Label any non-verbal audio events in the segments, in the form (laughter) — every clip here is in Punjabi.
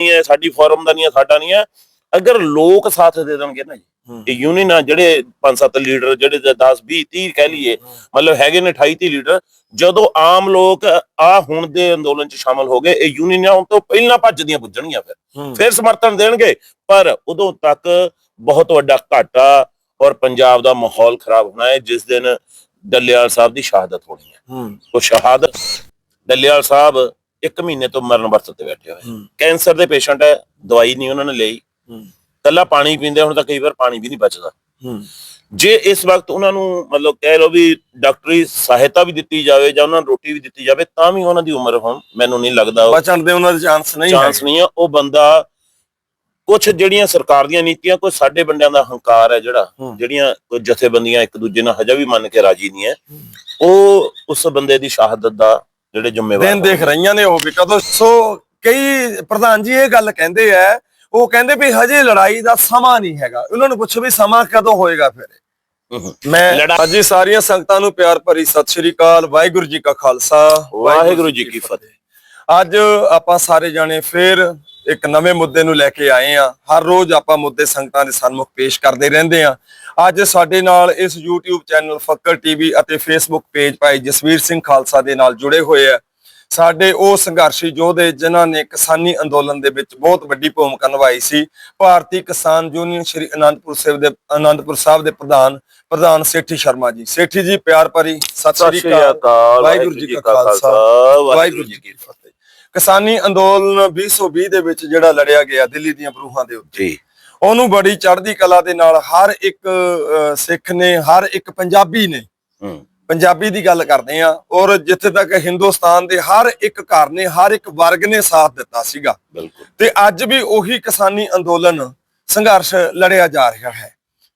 ਨਹੀਂ ਹੈ ਸਾਡੀ ਫੋਰਮ ਦਾ ਨਹੀਂ ਹੈ ਸਾਡਾ ਨਹੀਂ ਹੈ। ਅਗਰ ਲੋਕ ਸਾਥ ਦੇ ਦੇਣਗੇ ਨਾ ਜੀ। ਇਹ ਯੂਨੀਅਨ ਆ ਜਿਹੜੇ 5-7 ਲੀਡਰ ਜਿਹੜੇ 10 20 30 ਕਹਿ ਲਈਏ ਮਤਲਬ ਹੈਗੇ ਨੇ 28 30 ਲੀਡਰ ਜਦੋਂ ਆਮ ਲੋਕ ਆ ਹੁਣ ਦੇ ਅੰਦੋਲਨ ਚ ਸ਼ਾਮਲ ਹੋ ਗਏ ਇਹ ਯੂਨੀਅਨਾਂ ਹੁਣ ਤੋਂ ਪਹਿਲਾਂ ਭੱਜਦੀਆਂ ਪੁੱਜਣਗੀਆਂ ਫਿਰ। ਫਿਰ ਸਮਰਥਨ ਦੇਣਗੇ ਪਰ ਉਦੋਂ ਤੱਕ ਬਹੁਤ ਵੱਡਾ ਘਾਟਾ ਔਰ ਪੰਜਾਬ ਦਾ ਮਾਹੌਲ ਖਰਾਬ ਹੋਣਾ ਹੈ ਜਿਸ ਦਿਨ ਡੱਲੇਵਾਲ ਸਾਹਿਬ ਦੀ ਸ਼ਹਾਦਤ ਹੋਣੀ ਹੈ। ਉਹ ਸ਼ਹਾਦਤ ਡੱਲੇਵਾਲ ਸਾਹਿਬ ਇੱਕ ਮਹੀਨੇ ਤੋਂ ਮਰਨ ਵਰਤ ਤੇ ਬੈਠੇ ਹੋਏ। ਕੈਂਸਰ ਦੇ ਪੇਸ਼ੈਂਟ ਹੈ ਦਵਾਈ ਨਹੀਂ ਉਹਨਾਂ ਨੇ ਲਈ। ਕੱਲਾ ਪਾਣੀ ਪੀਂਦੇ ਹੁਣ ਤਾਂ ਕਈ ਵਾਰ ਪਾਣੀ ਵੀ ਨਹੀਂ ਬਚਦਾ। ਜੇ ਇਸ ਵਕਤ ਉਹਨਾਂ ਨੂੰ ਮਤਲਬ ਕਹਿ ਲਓ ਵੀ ਡਾਕਟਰੀ ਸਹਾਇਤਾ ਵੀ ਦਿੱਤੀ ਜਾਵੇ ਜਾਂ ਉਹਨਾਂ ਨੂੰ ਰੋਟੀ ਵੀ ਦਿੱਤੀ ਜਾਵੇ ਤਾਂ ਵੀ ਉਹਨਾਂ ਦੀ ਉਮਰ ਹੁਣ ਮੈਨੂੰ ਨਹੀਂ ਲੱਗਦਾ ਬਚਣ ਦੇ ਉਹਨਾਂ ਦੇ ਚਾਂਸ ਨਹੀਂ ਚਾਂਸ ਨਹੀਂ ਆ। ਉਹ ਬੰਦਾ ਕੁਝ ਜਿਹੜੀਆਂ ਸਰਕਾਰ ਦੀਆਂ ਨੀਤੀਆਂ ਕੋਈ ਸਾਡੇ ਬੰਦਿਆਂ ਦਾ ਹੰਕਾਰ ਹੈ ਜਿਹੜਾ। ਜਿਹੜੀਆਂ ਕੁਝ ਜਥੇਬੰਦੀਆਂ ਇੱਕ ਦੂਜੇ ਨਾਲ ਹਜੇ ਵੀ ਮੰਨ ਕੇ ਰਾਜੀ ਨਹੀਂ ਹੈ। ਉਹ ਉਸ ਬੰਦੇ ਦੀ ਸ਼ਹਾਦਤ ਦਾ ਜਿਹੜੇ ਜ਼ਿੰਮੇਵਾਰ ਦਿਨ ਦੇਖ ਰਹੀਆਂ ਨੇ ਉਹ ਵੀ। ਕਦੋਂ ਸੋ ਕਈ ਪ੍ਰਧਾਨ ਜੀ ਇਹ ਗੱਲ ਕਹਿੰਦੇ ਆ ਉਹ ਕਹਿੰਦੇ ਵੀ ਹਜੇ ਲੜਾਈ ਦਾ ਸਮਾਂ ਨਹੀਂ ਹੈਗਾ। ਉਹਨਾਂ ਨੂੰ ਪੁੱਛੋ ਵੀ ਸਮਾਂ ਕਦੋਂ ਹੋਏਗਾ ਫਿਰ। ਮੈਂ ਅੱਜ ਸਾਰੀਆਂ ਸੰਗਤਾਂ ਨੂੰ ਪਿਆਰ ਭਰੀ ਸਤਿ ਸ਼੍ਰੀ ਅਕਾਲ ਵਾਹਿਗੁਰੂ ਜੀ ਕਾ ਖਾਲਸਾ ਵਾਹਿਗੁਰੂ ਜੀ ਕੀ ਫਤਿਹ। ਅੱਜ ਆਪਾਂ ਸਾਰੇ ਜਾਣੇ ਫੇਰ ਇੱਕ ਨਵੇਂ ਮੁੱਦੇ ਨੂੰ ਲੈ ਕੇ ਆਏ ਆ ਹਰ ਰੋਜ਼ ਆਪਾਂ ਮੁੱਦੇ ਸੰਗਤਾਂ ਦੇ ਸਨਮੁਖ ਪੇਸ਼ ਕਰਦੇ ਰਹਿੰਦੇ ਆ ਅੱਜ ਸਾਡੇ ਨਾਲ ਇਸ YouTube ਚੈਨਲ ਫੱਕਰ ਟੀਵੀ ਅਤੇ Facebook ਪੇਜ ਭਾਈ ਜਸਵੀਰ ਸਿੰਘ ਖਾਲਸਾ ਦੇ ਨਾਲ ਜੁੜੇ ਹੋਏ ਆ। ਸਾਡੇ ਉਹ ਸੰਘਰਸ਼ੀ ਯੋਧੇ ਜਿਨ੍ਹਾਂ ਨੇ ਕਿਸਾਨੀ ਅੰਦੋਲਨ ਦੇ ਵਿੱਚ ਬਹੁਤ ਵੱਡੀ ਭੂਮਿਕਾ ਨਿਭਾਈ ਸੀ। ਭਾਰਤੀ ਕਿਸਾਨ ਯੂਨੀਅਨ ਸ਼੍ਰੀ ਅਨੰਦਪੁਰ ਸਾਹਿਬ ਦੇ ਅਨੰਦਪੁਰ ਸਾਹਿਬ ਦੇ ਪ੍ਰਧਾਨ ਪ੍ਰਧਾਨ ਸੇਠੀ ਸ਼ਰਮਾ ਜੀ। ਸੇਠੀ ਜੀ ਪਿਆਰ ਭਰੀ ਸਤਿ ਸ਼੍ਰੀ ਅਕਾਲ। ਵਾਹਿਗੁਰੂ ਜੀ ਕਾ ਖਾਲਸਾ। ਵਾਹਿਗੁਰੂ ਜੀ ਕੀ ਫਤਿਹ। ਕਿਸਾਨੀ ਅੰਦੋਲਨ 2020 ਦੇ ਵਿੱਚ ਜਿਹੜਾ ਲੜਿਆ ਗਿਆ ਦਿੱਲੀ ਦੀਆਂ ਬਰੂਹਾਂ ਦੇ ਉੱਤੇ। ਜੀ। ਉਹਨੂੰ ਬੜੀ ਚੜ੍ਹਦੀ ਕਲਾ ਦੇ ਨਾਲ ਹਰ ਇੱਕ ਸਿੱਖ ਨੇ ਹਰ ਇੱਕ ਪੰਜਾਬੀ ਨੇ ਪੰਜਾਬੀ ਦੀ ਗੱਲ ਕਰਦੇ ਆ ਔਰ ਜਿੱਥੇ ਤੱਕ ਹਿੰਦੁਸਤਾਨ ਦੇ ਹਰ ਇੱਕ ਘਰ ਨੇ ਹਰ ਇੱਕ ਵਰਗ ਨੇ ਸਾਥ ਦਿੱਤਾ ਸੀਗਾ। ਤੇ ਅੱਜ ਵੀ ਉਹੀ ਕਿਸਾਨੀ ਅੰਦੋਲਨ ਸੰਘਰਸ਼ ਲੜਿਆ ਜਾ ਰਿਹਾ ਹੈ।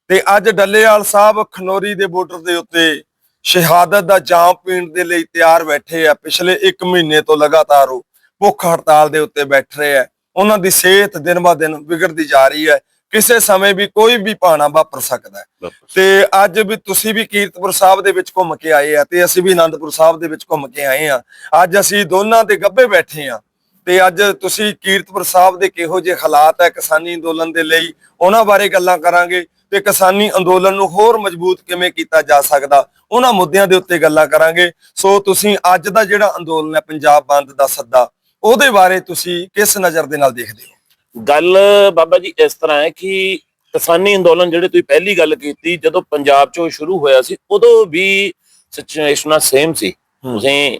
ਤੇ ਅੱਜ ਡੱਲੇਵਾਲ ਸਾਹਿਬ ਖਨੋਰੀ ਦੇ ਬਾਰਡਰ ਦੇ ਉੱਤੇ ਸ਼ਹਾਦਤ ਦਾ ਜਾਮ ਪੀਣ ਦੇ ਲਈ ਤਿਆਰ ਬੈਠੇ ਆ ਪਿਛਲੇ 1 ਮਹੀਨੇ ਤੋਂ ਲਗਾਤਾਰ ਉਹ ਭੁੱਖ ਹੜਤਾਲ ਦੇ ਉੱਤੇ ਬੈਠ ਰਹੇ ਆ। ਉਹਨਾਂ ਦੀ ਸਿਹਤ ਦਿਨ ਬਾ ਦਿਨ ਵਿਗੜਦੀ ਜਾ ਰਹੀ ਹੈ। ਕਿਸੇ ਸਮੇਂ ਵੀ ਕੋਈ ਵੀ ਭਾਣਾ ਵਾਪਰ ਸਕਦਾ ਹੈ। ਤੇ ਅੱਜ ਵੀ ਤੁਸੀਂ ਵੀ ਕੀਰਤਪੁਰ ਸਾਹਿਬ ਦੇ ਵਿੱਚ ਘੁੰਮ ਕੇ ਆਏ ਆ ਤੇ ਅਸੀਂ ਵੀ ਆਨੰਦਪੁਰ ਸਾਹਿਬ ਦੇ ਵਿੱਚ ਘੁੰਮ ਕੇ ਆਏ ਆ। ਅੱਜ ਅਸੀਂ ਦੋਨਾਂ ਦੇ ਗੱਭੇ ਬੈਠੇ ਆ ਤੇ ਅੱਜ ਤੁਸੀਂ ਕੀਰਤਪੁਰ ਸਾਹਿਬ ਦੇ ਕਿਹੋ ਜਿਹੇ ਹਾਲਾਤ ਹੈ ਕਿਸਾਨੀ ਅੰਦੋਲਨ ਦੇ ਲਈ ਉਹਨਾਂ ਬਾਰੇ ਗੱਲਾਂ ਕਰਾਂਗੇ ਤੇ ਕਿਸਾਨੀ ਅੰਦੋਲਨ ਨੂੰ ਹੋਰ ਮਜ਼ਬੂਤ ਕਿਵੇਂ ਕੀਤਾ ਜਾ ਸਕਦਾ ਉਹਨਾਂ ਮੁੱਦਿਆਂ ਦੇ ਉੱਤੇ ਗੱਲਾਂ ਕਰਾਂਗੇ। ਸੋ ਤੁਸੀਂ ਅੱਜ ਦਾ ਜਿਹੜਾ ਅੰਦੋਲਨ ਹੈ ਪੰਜਾਬ ਬੰਦ ਦਾ ਸੱਦਾ ਉਹਦੇ ਬਾਰੇ ਤੁਸੀਂ ਕਿਸ ਨਜ਼ਰ ਦੇ ਨਾਲ ਦੇਖਦੇ ਹੋ? ਗੱਲ ਬਾਬਾ ਜੀ ਇਸ ਤਰ੍ਹਾਂ ਹੈ ਕਿ ਕਿਸਾਨੀ ਅੰਦੋਲਨ ਜਿਹੜੇ ਤੁਸੀਂ ਪਹਿਲੀ ਗੱਲ ਕੀਤੀ ਜਦੋਂ ਪੰਜਾਬ ਚੋਂ ਸ਼ੁਰੂ ਹੋਇਆ ਸੀ ਉਦੋਂ ਵੀ ਸਿਚੁਏਸ਼ਨਾਂ ਸੇਮ ਸੀ। ਤੁਸੀਂ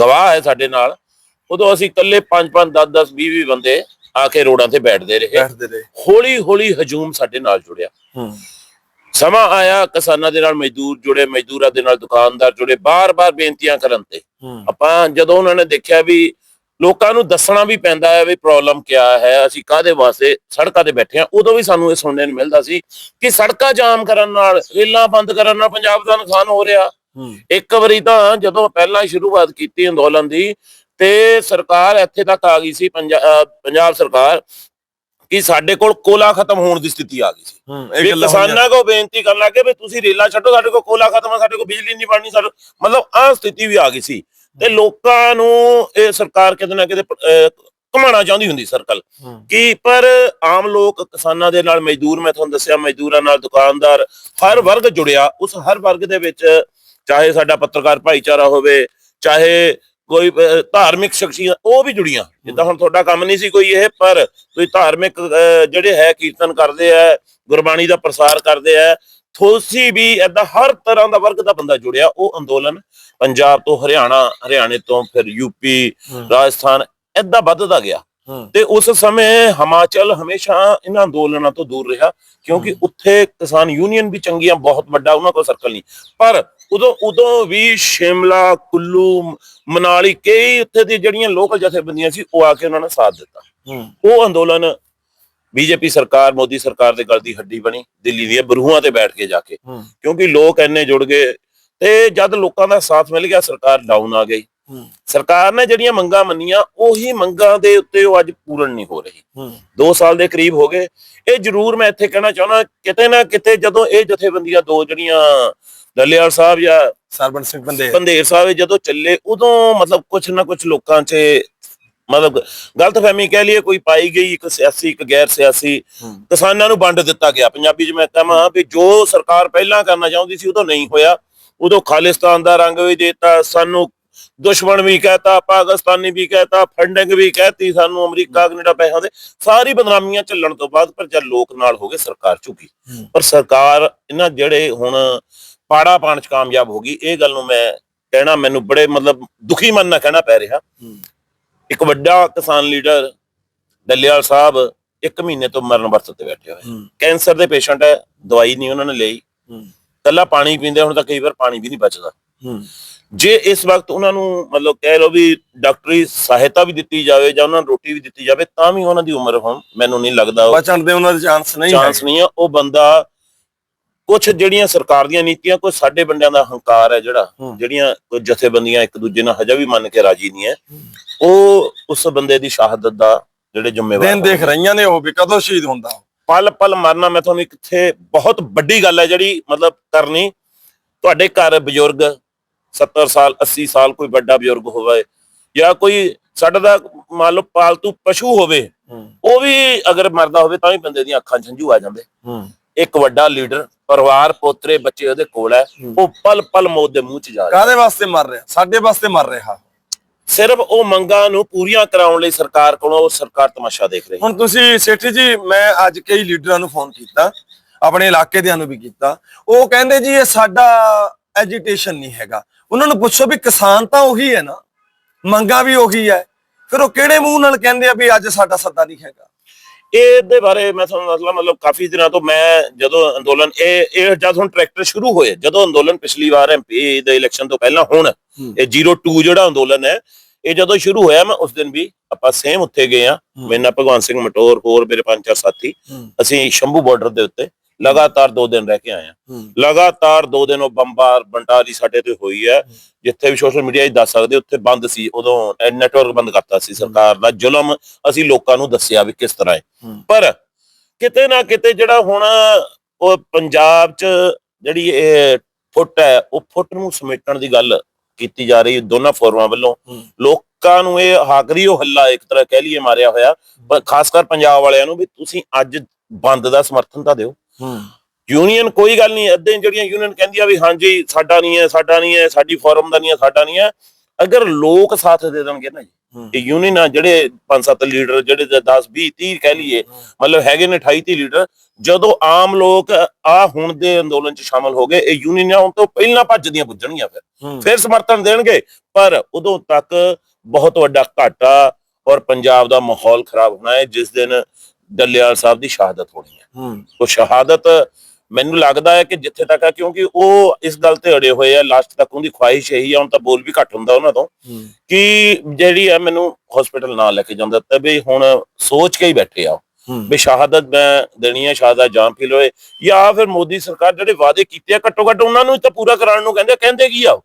ਗਵਾਹ ਹੈ ਸਾਡੇ ਨਾਲ ਉਦੋਂ ਅਸੀਂ ਇਕੱਲੇ 5 5 10 10 20 20 ਬੰਦੇ ਆ ਕੇ ਰੋਡਾਂ ਤੇ ਬੈਠਦੇ ਰਹੇ। ਬੈਠਦੇ ਰਹੇ। ਹੌਲੀ ਹੌਲੀ ਹਜੂਮ ਸਾਡੇ ਨਾਲ ਜੁੜਿਆ। ਸਮਾਂ ਆਇਆ ਕਿਸਾਨਾਂ ਦੇ ਨਾਲ ਮਜ਼ਦੂਰ ਜੁੜੇ ਮਜ਼ਦੂਰਾਂ ਦੇ ਨਾਲ ਦੁਕਾਨਦਾਰ ਜੁੜੇ ਬਾਰ-ਬਾਰ ਬੇਨਤੀਆਂ ਕਰਨ ਤੇ। ਆਪਾਂ ਜਦੋਂ ਉਹਨਾਂ ਨੇ ਦੇਖਿਆ ਵੀ ਲੋਕਾਂ ਨੂੰ ਦੱਸਣਾ ਵੀ ਪੈਂਦਾ ਹੈ ਵੀ ਪ੍ਰੋਬਲਮ ਕਿਆ ਹੈ ਅਸੀਂ ਕਾਹਦੇ ਵਾਸਤੇ ਸੜਕਾਂ ਤੇ ਬੈਠੇ ਆ ਉਦੋਂ ਵੀ ਸਾਨੂੰ ਇਹ ਸੁਣਨ ਨੂੰ ਮਿਲਦਾ ਸੀ ਕਿ ਸੜਕਾਂ ਜਾਮ ਕਰਨ ਨਾਲ ਰੇਲਾਂ ਬੰਦ ਕਰਨ ਨਾਲ ਪੰਜਾਬ ਦਾ ਨੁਕਸਾਨ ਹੋ ਰਿਹਾ। ਇੱਕ ਵਾਰੀ ਤਾਂ ਜਦੋਂ ਪਹਿਲਾਂ ਸ਼ੁਰੂਆਤ ਕੀਤੀ ਅੰਦੋਲਨ ਦੀ ਤੇ ਸਰਕਾਰ ਇੱਥੇ ਤੱਕ ਆ ਗਈ ਸੀ ਪੰਜਾਬ ਸਰਕਾਰ ਕਿ ਸਾਡੇ ਕੋਲ ਕੋਲਾ ਖਤਮ ਹੋਣ ਦੀ ਸਥਿਤੀ ਆ ਗਈ ਸੀ। ਵੀ ਕਿਸਾਨਾਂ ਕੋ ਬੇਨਤੀ ਕਰਨ ਲੱਗੇ ਵੀ ਤੁਸੀਂ ਰੇਲਾ ਛੱਡੋ ਸਾਡੇ ਕੋਲ ਕੋਲਾ ਖਤਮ ਹੈ ਸਾਡੇ ਕੋਲ ਬਿਜਲੀ ਨਹੀਂ ਬਣਨੀ ਸਾਡੇ ਮਤਲਬ ਆਹ ਸਥਿਤੀ ਵੀ ਆ ਗਈ ਸੀ। ਤੇ ਲੋਕਾਂ ਨੂੰ ਇਹ ਸਰਕਾਰ ਕਿਤੇ ਨਾ ਕਿਤੇ ਅਹ, ਘੁਮਾਉਣਾ ਚਾਹੁੰਦੀ ਹੁੰਦੀ ਸਰਕਲ ਕਿ ਪਰ ਆਮ ਲੋਕ ਕਿਸਾਨਾਂ ਦੇ ਨਾਲ ਮਜ਼ਦੂਰ ਮੈਂ ਤੁਹਾਨੂੰ ਦੱਸਿਆ ਮਜ਼ਦੂਰਾਂ ਨਾਲ ਦੁਕਾਨਦਾਰ ਹਰ ਵਰਗ ਜੁੜਿਆ। ਉਸ ਹਰ ਵਰਗ ਦੇ ਵਿੱਚ ਚਾਹੇ ਸਾਡਾ ਪੱਤਰਕਾਰ ਭਾਈਚਾਰਾ ਹੋਵੇ ਚਾਹੇ ਕੋਈ ਧਾਰਮਿਕ ਸ਼ਖਸੀਅਤ ਉਹ ਵੀ ਜੁੜੀਆਂ। ਜਿੱਦਾਂ ਹੁਣ ਤੁਹਾਡਾ ਕੰਮ ਨਹੀਂ ਸੀ ਕੋਈ ਇਹ ਪਰ ਕੋਈ ਧਾਰਮਿਕ ਜਿਹੜੇ ਹੈ ਕੀਰਤਨ ਕਰਦੇ ਆ ਗੁਰਬਾਣੀ ਦਾ ਪ੍ਰਸਾਰ ਕਰਦੇ ਆ ਥੋਸੀ ਵੀ ਏਦਾਂ ਹਰ ਤਰ੍ਹਾਂ ਦਾ ਵਰਗ ਦਾ ਬੰਦਾ ਜੁੜਿਆ ਉਹ ਅੰਦੋਲਨ ਪੰਜਾਬ ਤੋਂ ਹਰਿਆਣਾ ਹਰਿਆਣੇ ਤੋਂ ਫਿਰ ਯੂਪੀ। ਰਾਜਸਥਾਨ ਏਦਾਂ ਵੱਧਦਾ ਗਿਆ। ਤੇ ਉਸ ਸਮੇਂ ਹਿਮਾਚਲ ਹਮੇਸ਼ਾ ਇਹਨਾਂ ਅੰਦੋਲਨਾਂ ਤੋਂ ਦੂਰ ਰਿਹਾ ਕਿਉਂਕਿ ਉੱਥੇ ਕਿਸਾਨ ਯੂਨੀਅਨ ਵੀ ਚੰਗੀਆਂ ਬਹੁਤ ਵੱਡਾ ਉਹਨਾਂ ਕੋਲ ਸਰਕਲ ਨਹੀਂ। ਪਰ ਉਦੋਂ ਉਦੋਂ ਵੀ ਸ਼ਿਮਲਾ ਕੁੱਲੂ ਮਨਾਲੀ ਕਈ ਉੱਥੇ ਦੀ ਜਿਹੜੀਆਂ ਲੋਕਲ ਜਥੇਬੰਦੀਆਂ ਸੀ ਉਹ ਆ ਕੇ ਉਹਨਾਂ ਨੇ ਸਾਥ ਦਿੱਤਾ। ਉਹ ਅੰਦੋਲਨ ਬੀਜੇਪੀ ਸਰਕਾਰ ਮੋਦੀ ਸਰਕਾਰ ਦੇ ਗਲ ਦੀ ਹੱਡੀ ਬਣੀ ਦਿੱਲੀ ਦੀਆਂ ਬਰੂਹਾਂ ਤੇ ਬੈਠ ਕੇ ਜਾ ਕੇ। ਕਿਉਂਕਿ ਲੋਕ ਇੰਨੇ ਜੁੜ ਗਏ ਤੇ ਜਦ ਲੋਕਾਂ ਦਾ ਸਾਥ ਮਿਲ ਗਿਆ ਸਰਕਾਰ ਡਾਊਨ ਆ ਗਈ। ਸਰਕਾਰ ਨੇ ਜਿਹੜੀਆਂ ਮੰਗਾਂ ਮੰਨੀਆਂ ਉਹੀ ਮੰਗਾਂ ਦੇ ਉੱਤੇ ਉਹ ਅੱਜ ਪੂਰਨ ਨਹੀਂ ਹੋ ਰਹੀ। ਹੂੰ। 2 ਸਾਲ ਦੇ ਕਰੀਬ ਹੋ ਗਏ। ਇਹ ਜ਼ਰੂਰ ਮੈਂ ਇੱਥੇ ਕਹਿਣਾ ਚਾਹੁੰਦਾ ਕਿਤੇ ਨਾ ਕਿਤੇ ਜਦੋਂ ਇਹ ਜਥੇਬੰਦੀਆਂ ਦੋ ਜਿਹੜੀਆਂ ਡੱਲੇਵਾਲ ਸਾਹਿਬ ਜਾਂ ਸਰਬਨ ਸਿੰਘ ਬੰਦੇ। ਬੰਦੇਰ ਸਾਹਿਬ ਜਦੋਂ ਚੱਲੇ ਉਦੋਂ ਮਤਲਬ ਕੁਝ ਨਾ ਕੁਝ ਲੋਕਾਂ 'ਚ ਮਤਲਬ ਗਲਤਫਹਿਮੀ ਕਹਿ ਲਈਏ ਕੋਈ ਪਾਈ ਗਈ ਇੱਕ ਸਿਆਸੀ ਇੱਕ ਗੈਰ ਸਿਆਸੀ ਕਿਸਾਨਾਂ ਨੂੰ ਵੰਡ ਦਿੱਤਾ ਗਿਆ। ਪੰਜਾਬੀ ਚ ਮੈਂ ਕਹਾਂ ਵੀ ਜੋ ਸਰਕਾਰ ਪਹਿਲਾਂ ਕਰਨਾ ਚਾਹੁੰਦੀ ਸੀ ਉਦੋਂ ਨਹੀਂ ਹੋਇਆ। ਉਦੋਂ ਖਾਲਿਸਤਾਨ ਦਾ ਰੰਗ ਵੀ ਦਿੱਤਾ ਸਾਨੂੰ ਦੁਸ਼ਮਣ ਵੀ ਕਹਤਾ ਪਾਕਿਸਤਾਨੀ ਵੀ ਕਹਤਾ ਫੰਡਿੰਗ ਵੀ ਕਹਿਤੀ ਸਾਨੂੰ ਅਮਰੀਕਾ ਕੈਨੇਡਾ ਪੈਸਿਆਂ ਦੇ। ਸਾਰੀ ਬਦਨਾਮੀਆਂ ਚੱਲਣ ਤੋਂ ਬਾਅਦ ਪਰ ਜਦ ਲੋਕ ਨਾਲ ਹੋ ਗਏ ਸਰਕਾਰ ਝੁਕੀ। ਪਰ ਸਰਕਾਰ ਇਹਨਾਂ ਜਿਹੜੇ ਹੁਣ ਪਾੜਾ ਪਾਣ ਚ ਕਾਮਯਾਬ ਹੋ ਗਈ ਇਹ ਗੱਲ ਨੂੰ ਮੈਂ ਕਹਿਣਾ ਮੈਨੂੰ ਬੜੇ ਮਤਲਬ ਦੁਖੀ ਮਨ ਨਾਲ ਕਹਿਣਾ ਪੈ ਰਿਹਾ। ਇੱਕ ਵੱਡਾ ਕਿਸਾਨ ਲੀਡਰ ਦੱਲੇਵਾਲ ਸਾਹਿਬ ਇੱਕ ਮਹੀਨੇ ਤੋਂ ਮਰਨ ਵਰਤ ਤੇ ਬੈਠੇ ਹੋਏ। ਕੈਂਸਰ ਦੇ ਪੇਸ਼ੈਂਟ ਹੈ ਦਵਾਈ ਨਹੀਂ ਉਹਨਾਂ ਨੇ ਲਈ। ਕੱਲਾ ਪਾਣੀ ਪੀਂਦੇ ਹੁਣ ਤਾਂ ਕਈ ਵਾਰ ਪਾਣੀ ਵੀ ਨਹੀਂ ਬਚਦਾ। ਜੇ ਇਸ ਵਕਤ ਉਹਨਾਂ ਨੂੰ ਮਤਲਬ ਕਹਿ ਲਓ ਵੀ ਡਾਕਟਰੀ ਸਹਾਇਤਾ ਵੀ ਦਿੱਤੀ ਜਾਵੇ ਜਾਂ ਉਹਨਾਂ ਨੂੰ ਰੋਟੀ ਵੀ ਦਿੱਤੀ ਜਾਵੇ ਤਾਂ ਵੀ ਉਹਨਾਂ ਦੀ ਉਮਰ ਹੁਣ ਮੈਨੂੰ ਨਹੀਂ ਲੱਗਦਾ ਬਚਣ ਦੇ ਉਹਨਾਂ ਦੇ ਚਾਂਸ ਨਹੀਂ ਚਾਂਸ ਨਹੀਂ ਆ। ਉਹ ਬੰਦਾ ਕੁਝ ਜਿਹੜੀਆਂ ਸਰਕਾਰ ਦੀਆਂ ਨੀਤੀਆਂ ਕੋਈ ਸਾਡੇ ਬੰਦਿਆਂ ਦਾ ਹੰਕਾਰ ਹੈ ਜਿਹੜਾ। ਜਿਹੜੀਆਂ ਕੁਝ ਜਥੇਬੰਦੀਆਂ ਇੱਕ ਦੂਜੇ ਨਾਲ ਹਜੇ ਵੀ ਮੰਨ ਕੇ ਰਾਜੀ ਨਹੀਂ ਹੈ ਉਹ ਉਸ ਬੰਦੇ ਦੀ ਸ਼ਹਾਦਤ ਦਾ ਜਿਹੜੇ ਜ਼ਿੰਮੇਵਾਰ ਦਿਨ ਦੇਖ। ਰਹੀਆਂ ਨੇ ਉਹ ਵੀ ਕਦੋਂ ਸ਼ਹੀਦ ਹੁੰਦਾ। ਪਲ ਪਲ ਮਰਨਾ ਮੈਂ ਤੁਹਾਨੂੰ ਇੱਥੇ ਬਹੁਤ ਵੱਡੀ ਗੱਲ ਹੈ ਜਿਹੜੀ ਮਤਲਬ ਕਰਨੀ ਤੁਹਾਡੇ ਘਰ ਬਜ਼ੁਰਗ 70 ਸਾਲ 80 ਸਾਲ ਕੋਈ ਵੱਡਾ ਬਜ਼ੁਰਗ ਹੋਵੇ ਜਾਂ ਕੋਈ ਸਾਡਾ ਦਾ ਮੰਨ ਲਓ ਪਾਲਤੂ ਪਸ਼ੂ ਹੋਵੇ ਉਹ ਵੀ ਅਗਰ ਮਰਦਾ ਹੋਵੇ ਤਾਂ ਵੀ ਬੰਦੇ ਦੀਆਂ ਅੱਖਾਂ 'ਚ ਹੰਝੂ ਆ ਜਾਂਦੇ ਇੱਕ ਵੱਡਾ ਲੀਡਰ ਪਰਿਵਾਰ ਪੋਤਰੇ ਬੱਚੇ ਉਹਦੇ ਕੋਲ ਹੈ ਉਹ ਪਲ ਪਲ ਮੌਤ ਦੇ ਮੂੰਹ 'ਚ ਜਾ ਰਿਹਾ। ਕਾਦੇ ਵਾਸਤੇ ਮਰ ਰਿਹਾ? ਸਾਡੇ ਵਾਸਤੇ ਮਰ ਰਿਹਾ। ਸਿਰਫ ਉਹ ਮੰਗਾਂ ਨੂੰ ਪੂਰੀਆਂ ਕਰਾਉਣ ਲਈ ਸਰਕਾਰ ਕੋਲੋਂ ਉਹ ਸਰਕਾਰ ਤਮਾਸ਼ਾ ਦੇਖ ਰਹੀ ਹੁਣ ਤੁਸੀਂ ਸੇਠੀ ਜੀ ਮੈਂ ਅੱਜ ਕਈ ਲੀਡਰਾਂ ਨੂੰ ਫੋਨ ਕੀਤਾ ਆਪਣੇ ਇਲਾਕੇ ਦਿਆਂ ਨੂੰ ਵੀ ਕੀਤਾ। ਉਹ ਕਹਿੰਦੇ ਜੀ ਇਹ ਸਾਡਾ ਐਜੀਟੇਸ਼ਨ ਨਹੀਂ ਹੈਗਾ। ਉਹਨਾਂ ਨੂੰ ਪੁੱਛੋ ਵੀ ਕਿਸਾਨ ਤਾਂ ਉਹੀ ਹੈ ਨਾ। ਮੰਗਾ ਵੀ ਉਹੀ ਹੈ। ਫਿਰ ਉਹ ਕਿਹੜੇ ਮੂੰਹ ਨਾਲ ਕਹਿੰਦੇ ਆ ਵੀ ਅੱਜ ਸਾਡਾ ਸੱਦਾ ਨਹੀਂ ਹੈਗਾ? ਇਹਦੇ ਬਾਰੇ ਮੈਂ ਤੁਹਾਨੂੰ ਦੱਸਲਾ ਮਤਲਬ ਕਾਫੀ ਦਿਨਾਂ ਤੋਂ ਮੈਂ ਜਦੋਂ ਅੰਦੋਲਨ ਇਹ ਇਹ ਜਦ ਹੁਣ ਟਰੈਕਟਰ ਸ਼ੁਰੂ ਹੋਏ ਜਦੋਂ ਅੰਦੋਲਨ ਪਿਛਲੀ ਵਾਰ ਐਮਪੀ ਦੇ ਇਲੈਕਸ਼ਨ ਤੋਂ ਪਹਿਲਾਂ ਹੁਣ ਇਹ 02 ਜਿਹੜਾ ਅੰਦੋਲਨ ਹੈ ਇਹ ਜਦੋਂ ਸ਼ੁਰੂ ਹੋਇਆ ਮੈਂ ਉਸ ਦਿਨ ਵੀ ਆਪਾਂ ਸੇਮ ਉੱਥੇ ਗਏ ਆ ਮੇਰੇ ਨਾਲ ਭਗਵਾਨ ਸਿੰਘ ਮਟੋਰ ਹੋਰ ਮੇਰੇ ਪੰਜ ਚਾਰ ਸਾਥੀ ਅਸੀਂ ਸ਼ੰਭੂ ਬਾਰਡਰ ਦੇ ਉੱਤੇ ਲਗਾਤਾਰ 2 ਦਿਨ ਰਹਿ ਕੇ ਆਏ ਆ। ਲਗਾਤਾਰ 2 ਦਿਨ ਉਹ ਬੰਬਾਰ ਬੰਟਾਰੀ ਸਾਡੇ ਤੇ ਹੋਈ ਹੈ। ਜਿੱਥੇ ਵੀ ਸੋਸ਼ਲ ਮੀਡੀਆ 'ਚ ਦੱਸ ਸਕਦੇ ਉੱਥੇ ਬੰਦ ਸੀ ਉਦੋਂ ਨੈਟਵਰਕ ਬੰਦ ਕਰਤਾ ਸੀ ਸਰਕਾਰ ਦਾ। ਜ਼ੁਲਮ ਅਸੀਂ ਲੋਕਾਂ ਨੂੰ ਦੱਸਿਆ ਵੀ ਕਿਸ ਤਰ੍ਹਾਂ ਹੈ। ਪਰ ਕਿਤੇ ਨਾ ਕਿਤੇ ਜਿਹੜਾ ਹੁਣ ਉਹ ਪੰਜਾਬ 'ਚ ਜਿਹੜੀ ਇਹ ਫੁੱਟ ਹੈ ਉਹ ਫੁੱਟ ਨੂੰ ਸਮੇਟਣ ਦੀ ਗੱਲ ਕੀਤੀ ਜਾ ਰਹੀ ਦੋਨਾਂ ਫੋਰਮਾਂ ਵੱਲੋਂ। ਲੋਕਾਂ ਨੂੰ ਇਹ ਹਾਕਰੀ ਉਹ ਹੱਲਾ ਇੱਕ ਤਰ੍ਹਾਂ ਕਹਿ ਲਈਏ ਮਾਰਿਆ ਹੋਇਆ। ਪਰ ਖਾਸ ਕਰ ਪੰਜਾਬ ਵਾਲਿਆਂ ਨੂੰ ਵੀ ਤੁਸੀਂ ਅੱਜ ਬੰਦ ਦਾ ਸਮਰਥਨ ਤਾਂ ਦਿਓ। ਯੂਨੀਅਨ ਕੋਈ ਗੱਲ ਨਹੀਂ ਅੱਧੇ ਜਿਹੜੀਆਂ ਯੂਨੀਅਨ ਕਹਿੰਦੀਆਂ ਵੀ ਹਾਂਜੀ ਸਾਡਾ ਨਹੀਂ ਹੈ ਸਾਡਾ ਨਹੀਂ ਹੈ ਸਾਡੀ ਫੋਰਮ ਦਾ ਨਹੀਂ ਹੈ ਸਾਡਾ ਨਹੀਂ ਹੈ। ਅਗਰ ਲੋਕ ਸਾਥ ਦੇ ਦੇਣਗੇ ਨਾ ਜੀ ਇਹ ਯੂਨੀਅਨ ਆ ਜਿਹੜੇ ਪੰਜ ਸੱਤ ਲੀਡਰ ਜਿਹੜੇ 10 20 30 ਕਹਿ ਲਈਏ ਮਤਲਬ ਹੈਗੇ ਨੇ 28 30 ਲੀਡਰ ਜਦੋਂ ਆਮ ਲੋਕ ਆ ਹੁਣ ਦੇ ਅੰਦੋਲਨ ਚ ਸ਼ਾਮਲ ਹੋ ਗਏ ਇਹ ਯੂਨੀਅਨਾਂ ਹੁਣ ਤੋਂ ਪਹਿਲਾਂ ਭੱਜਦੀਆਂ ਪੁੱਜਣਗੀਆਂ ਫਿਰ। ਫਿਰ ਸਮਰਥਨ ਦੇਣਗੇ ਪਰ ਉਦੋਂ ਤੱਕ ਬਹੁਤ ਵੱਡਾ ਘਾਟਾ ਔਰ ਪੰਜਾਬ ਦਾ ਮਾਹੌਲ ਖਰਾਬ ਹੋਣਾ ਹੈ ਜਿਸ ਦਿਨ ਡੱਲੇਵਾਲ ਸਾਹਿਬ ਦੀ ਸ਼ਹਾਦਤ ਹੋਣੀ ਹੈ। ਉਹ ਸ਼ਹਾਦਤ ਮੈਨੂੰ ਲੱਗਦਾ ਹੈ ਕਿ ਜਿੱਥੇ ਤੱਕ ਹੈ ਕਿਉਂਕਿ ਉਹ ਇਸ ਗੱਲ ਤੇ ਅੜੇ ਹੋਏ ਆ ਲਾਸਟ ਤੱਕ ਉਹਦੀ ਖੁਆਇਸ਼ ਇਹੀ ਆ ਹੁਣ ਤਾਂ ਬੋਲ ਵੀ ਘੱਟ ਹੁੰਦਾ ਉਹਨਾਂ ਤੋਂ ਕਿ ਜਿਹੜੀ ਹੈ ਮੈਨੂੰ ਹਸਪੀਟਲ ਨਾ ਲੈ ਕੇ ਜਾਂਦਾ ਤੇ ਵੀ ਹੁਣ ਸੋਚ ਕੇ ਹੀ ਬੈਠੇ ਆ। ਵੀ ਸ਼ਹਾਦਤ ਮੈਂ ਦੇਣੀ ਹੈ ਸ਼ਹਾਦਤ ਜਾਮ ਪੀ ਲੋਏ ਜਾਂ ਫਿਰ ਮੋਦੀ ਸਰਕਾਰ ਜਿਹੜੇ ਵਾਅਦੇ ਕੀਤੇ ਆ ਘੱਟੋ ਘੱਟ ਉਹਨਾਂ ਨੂੰ ਤਾਂ ਪੂਰਾ ਕਰਾਉਣ ਨੂੰ ਕਹਿੰਦੇ ਕਹਿੰਦੇ ਕੀ ਆ ਉਹ?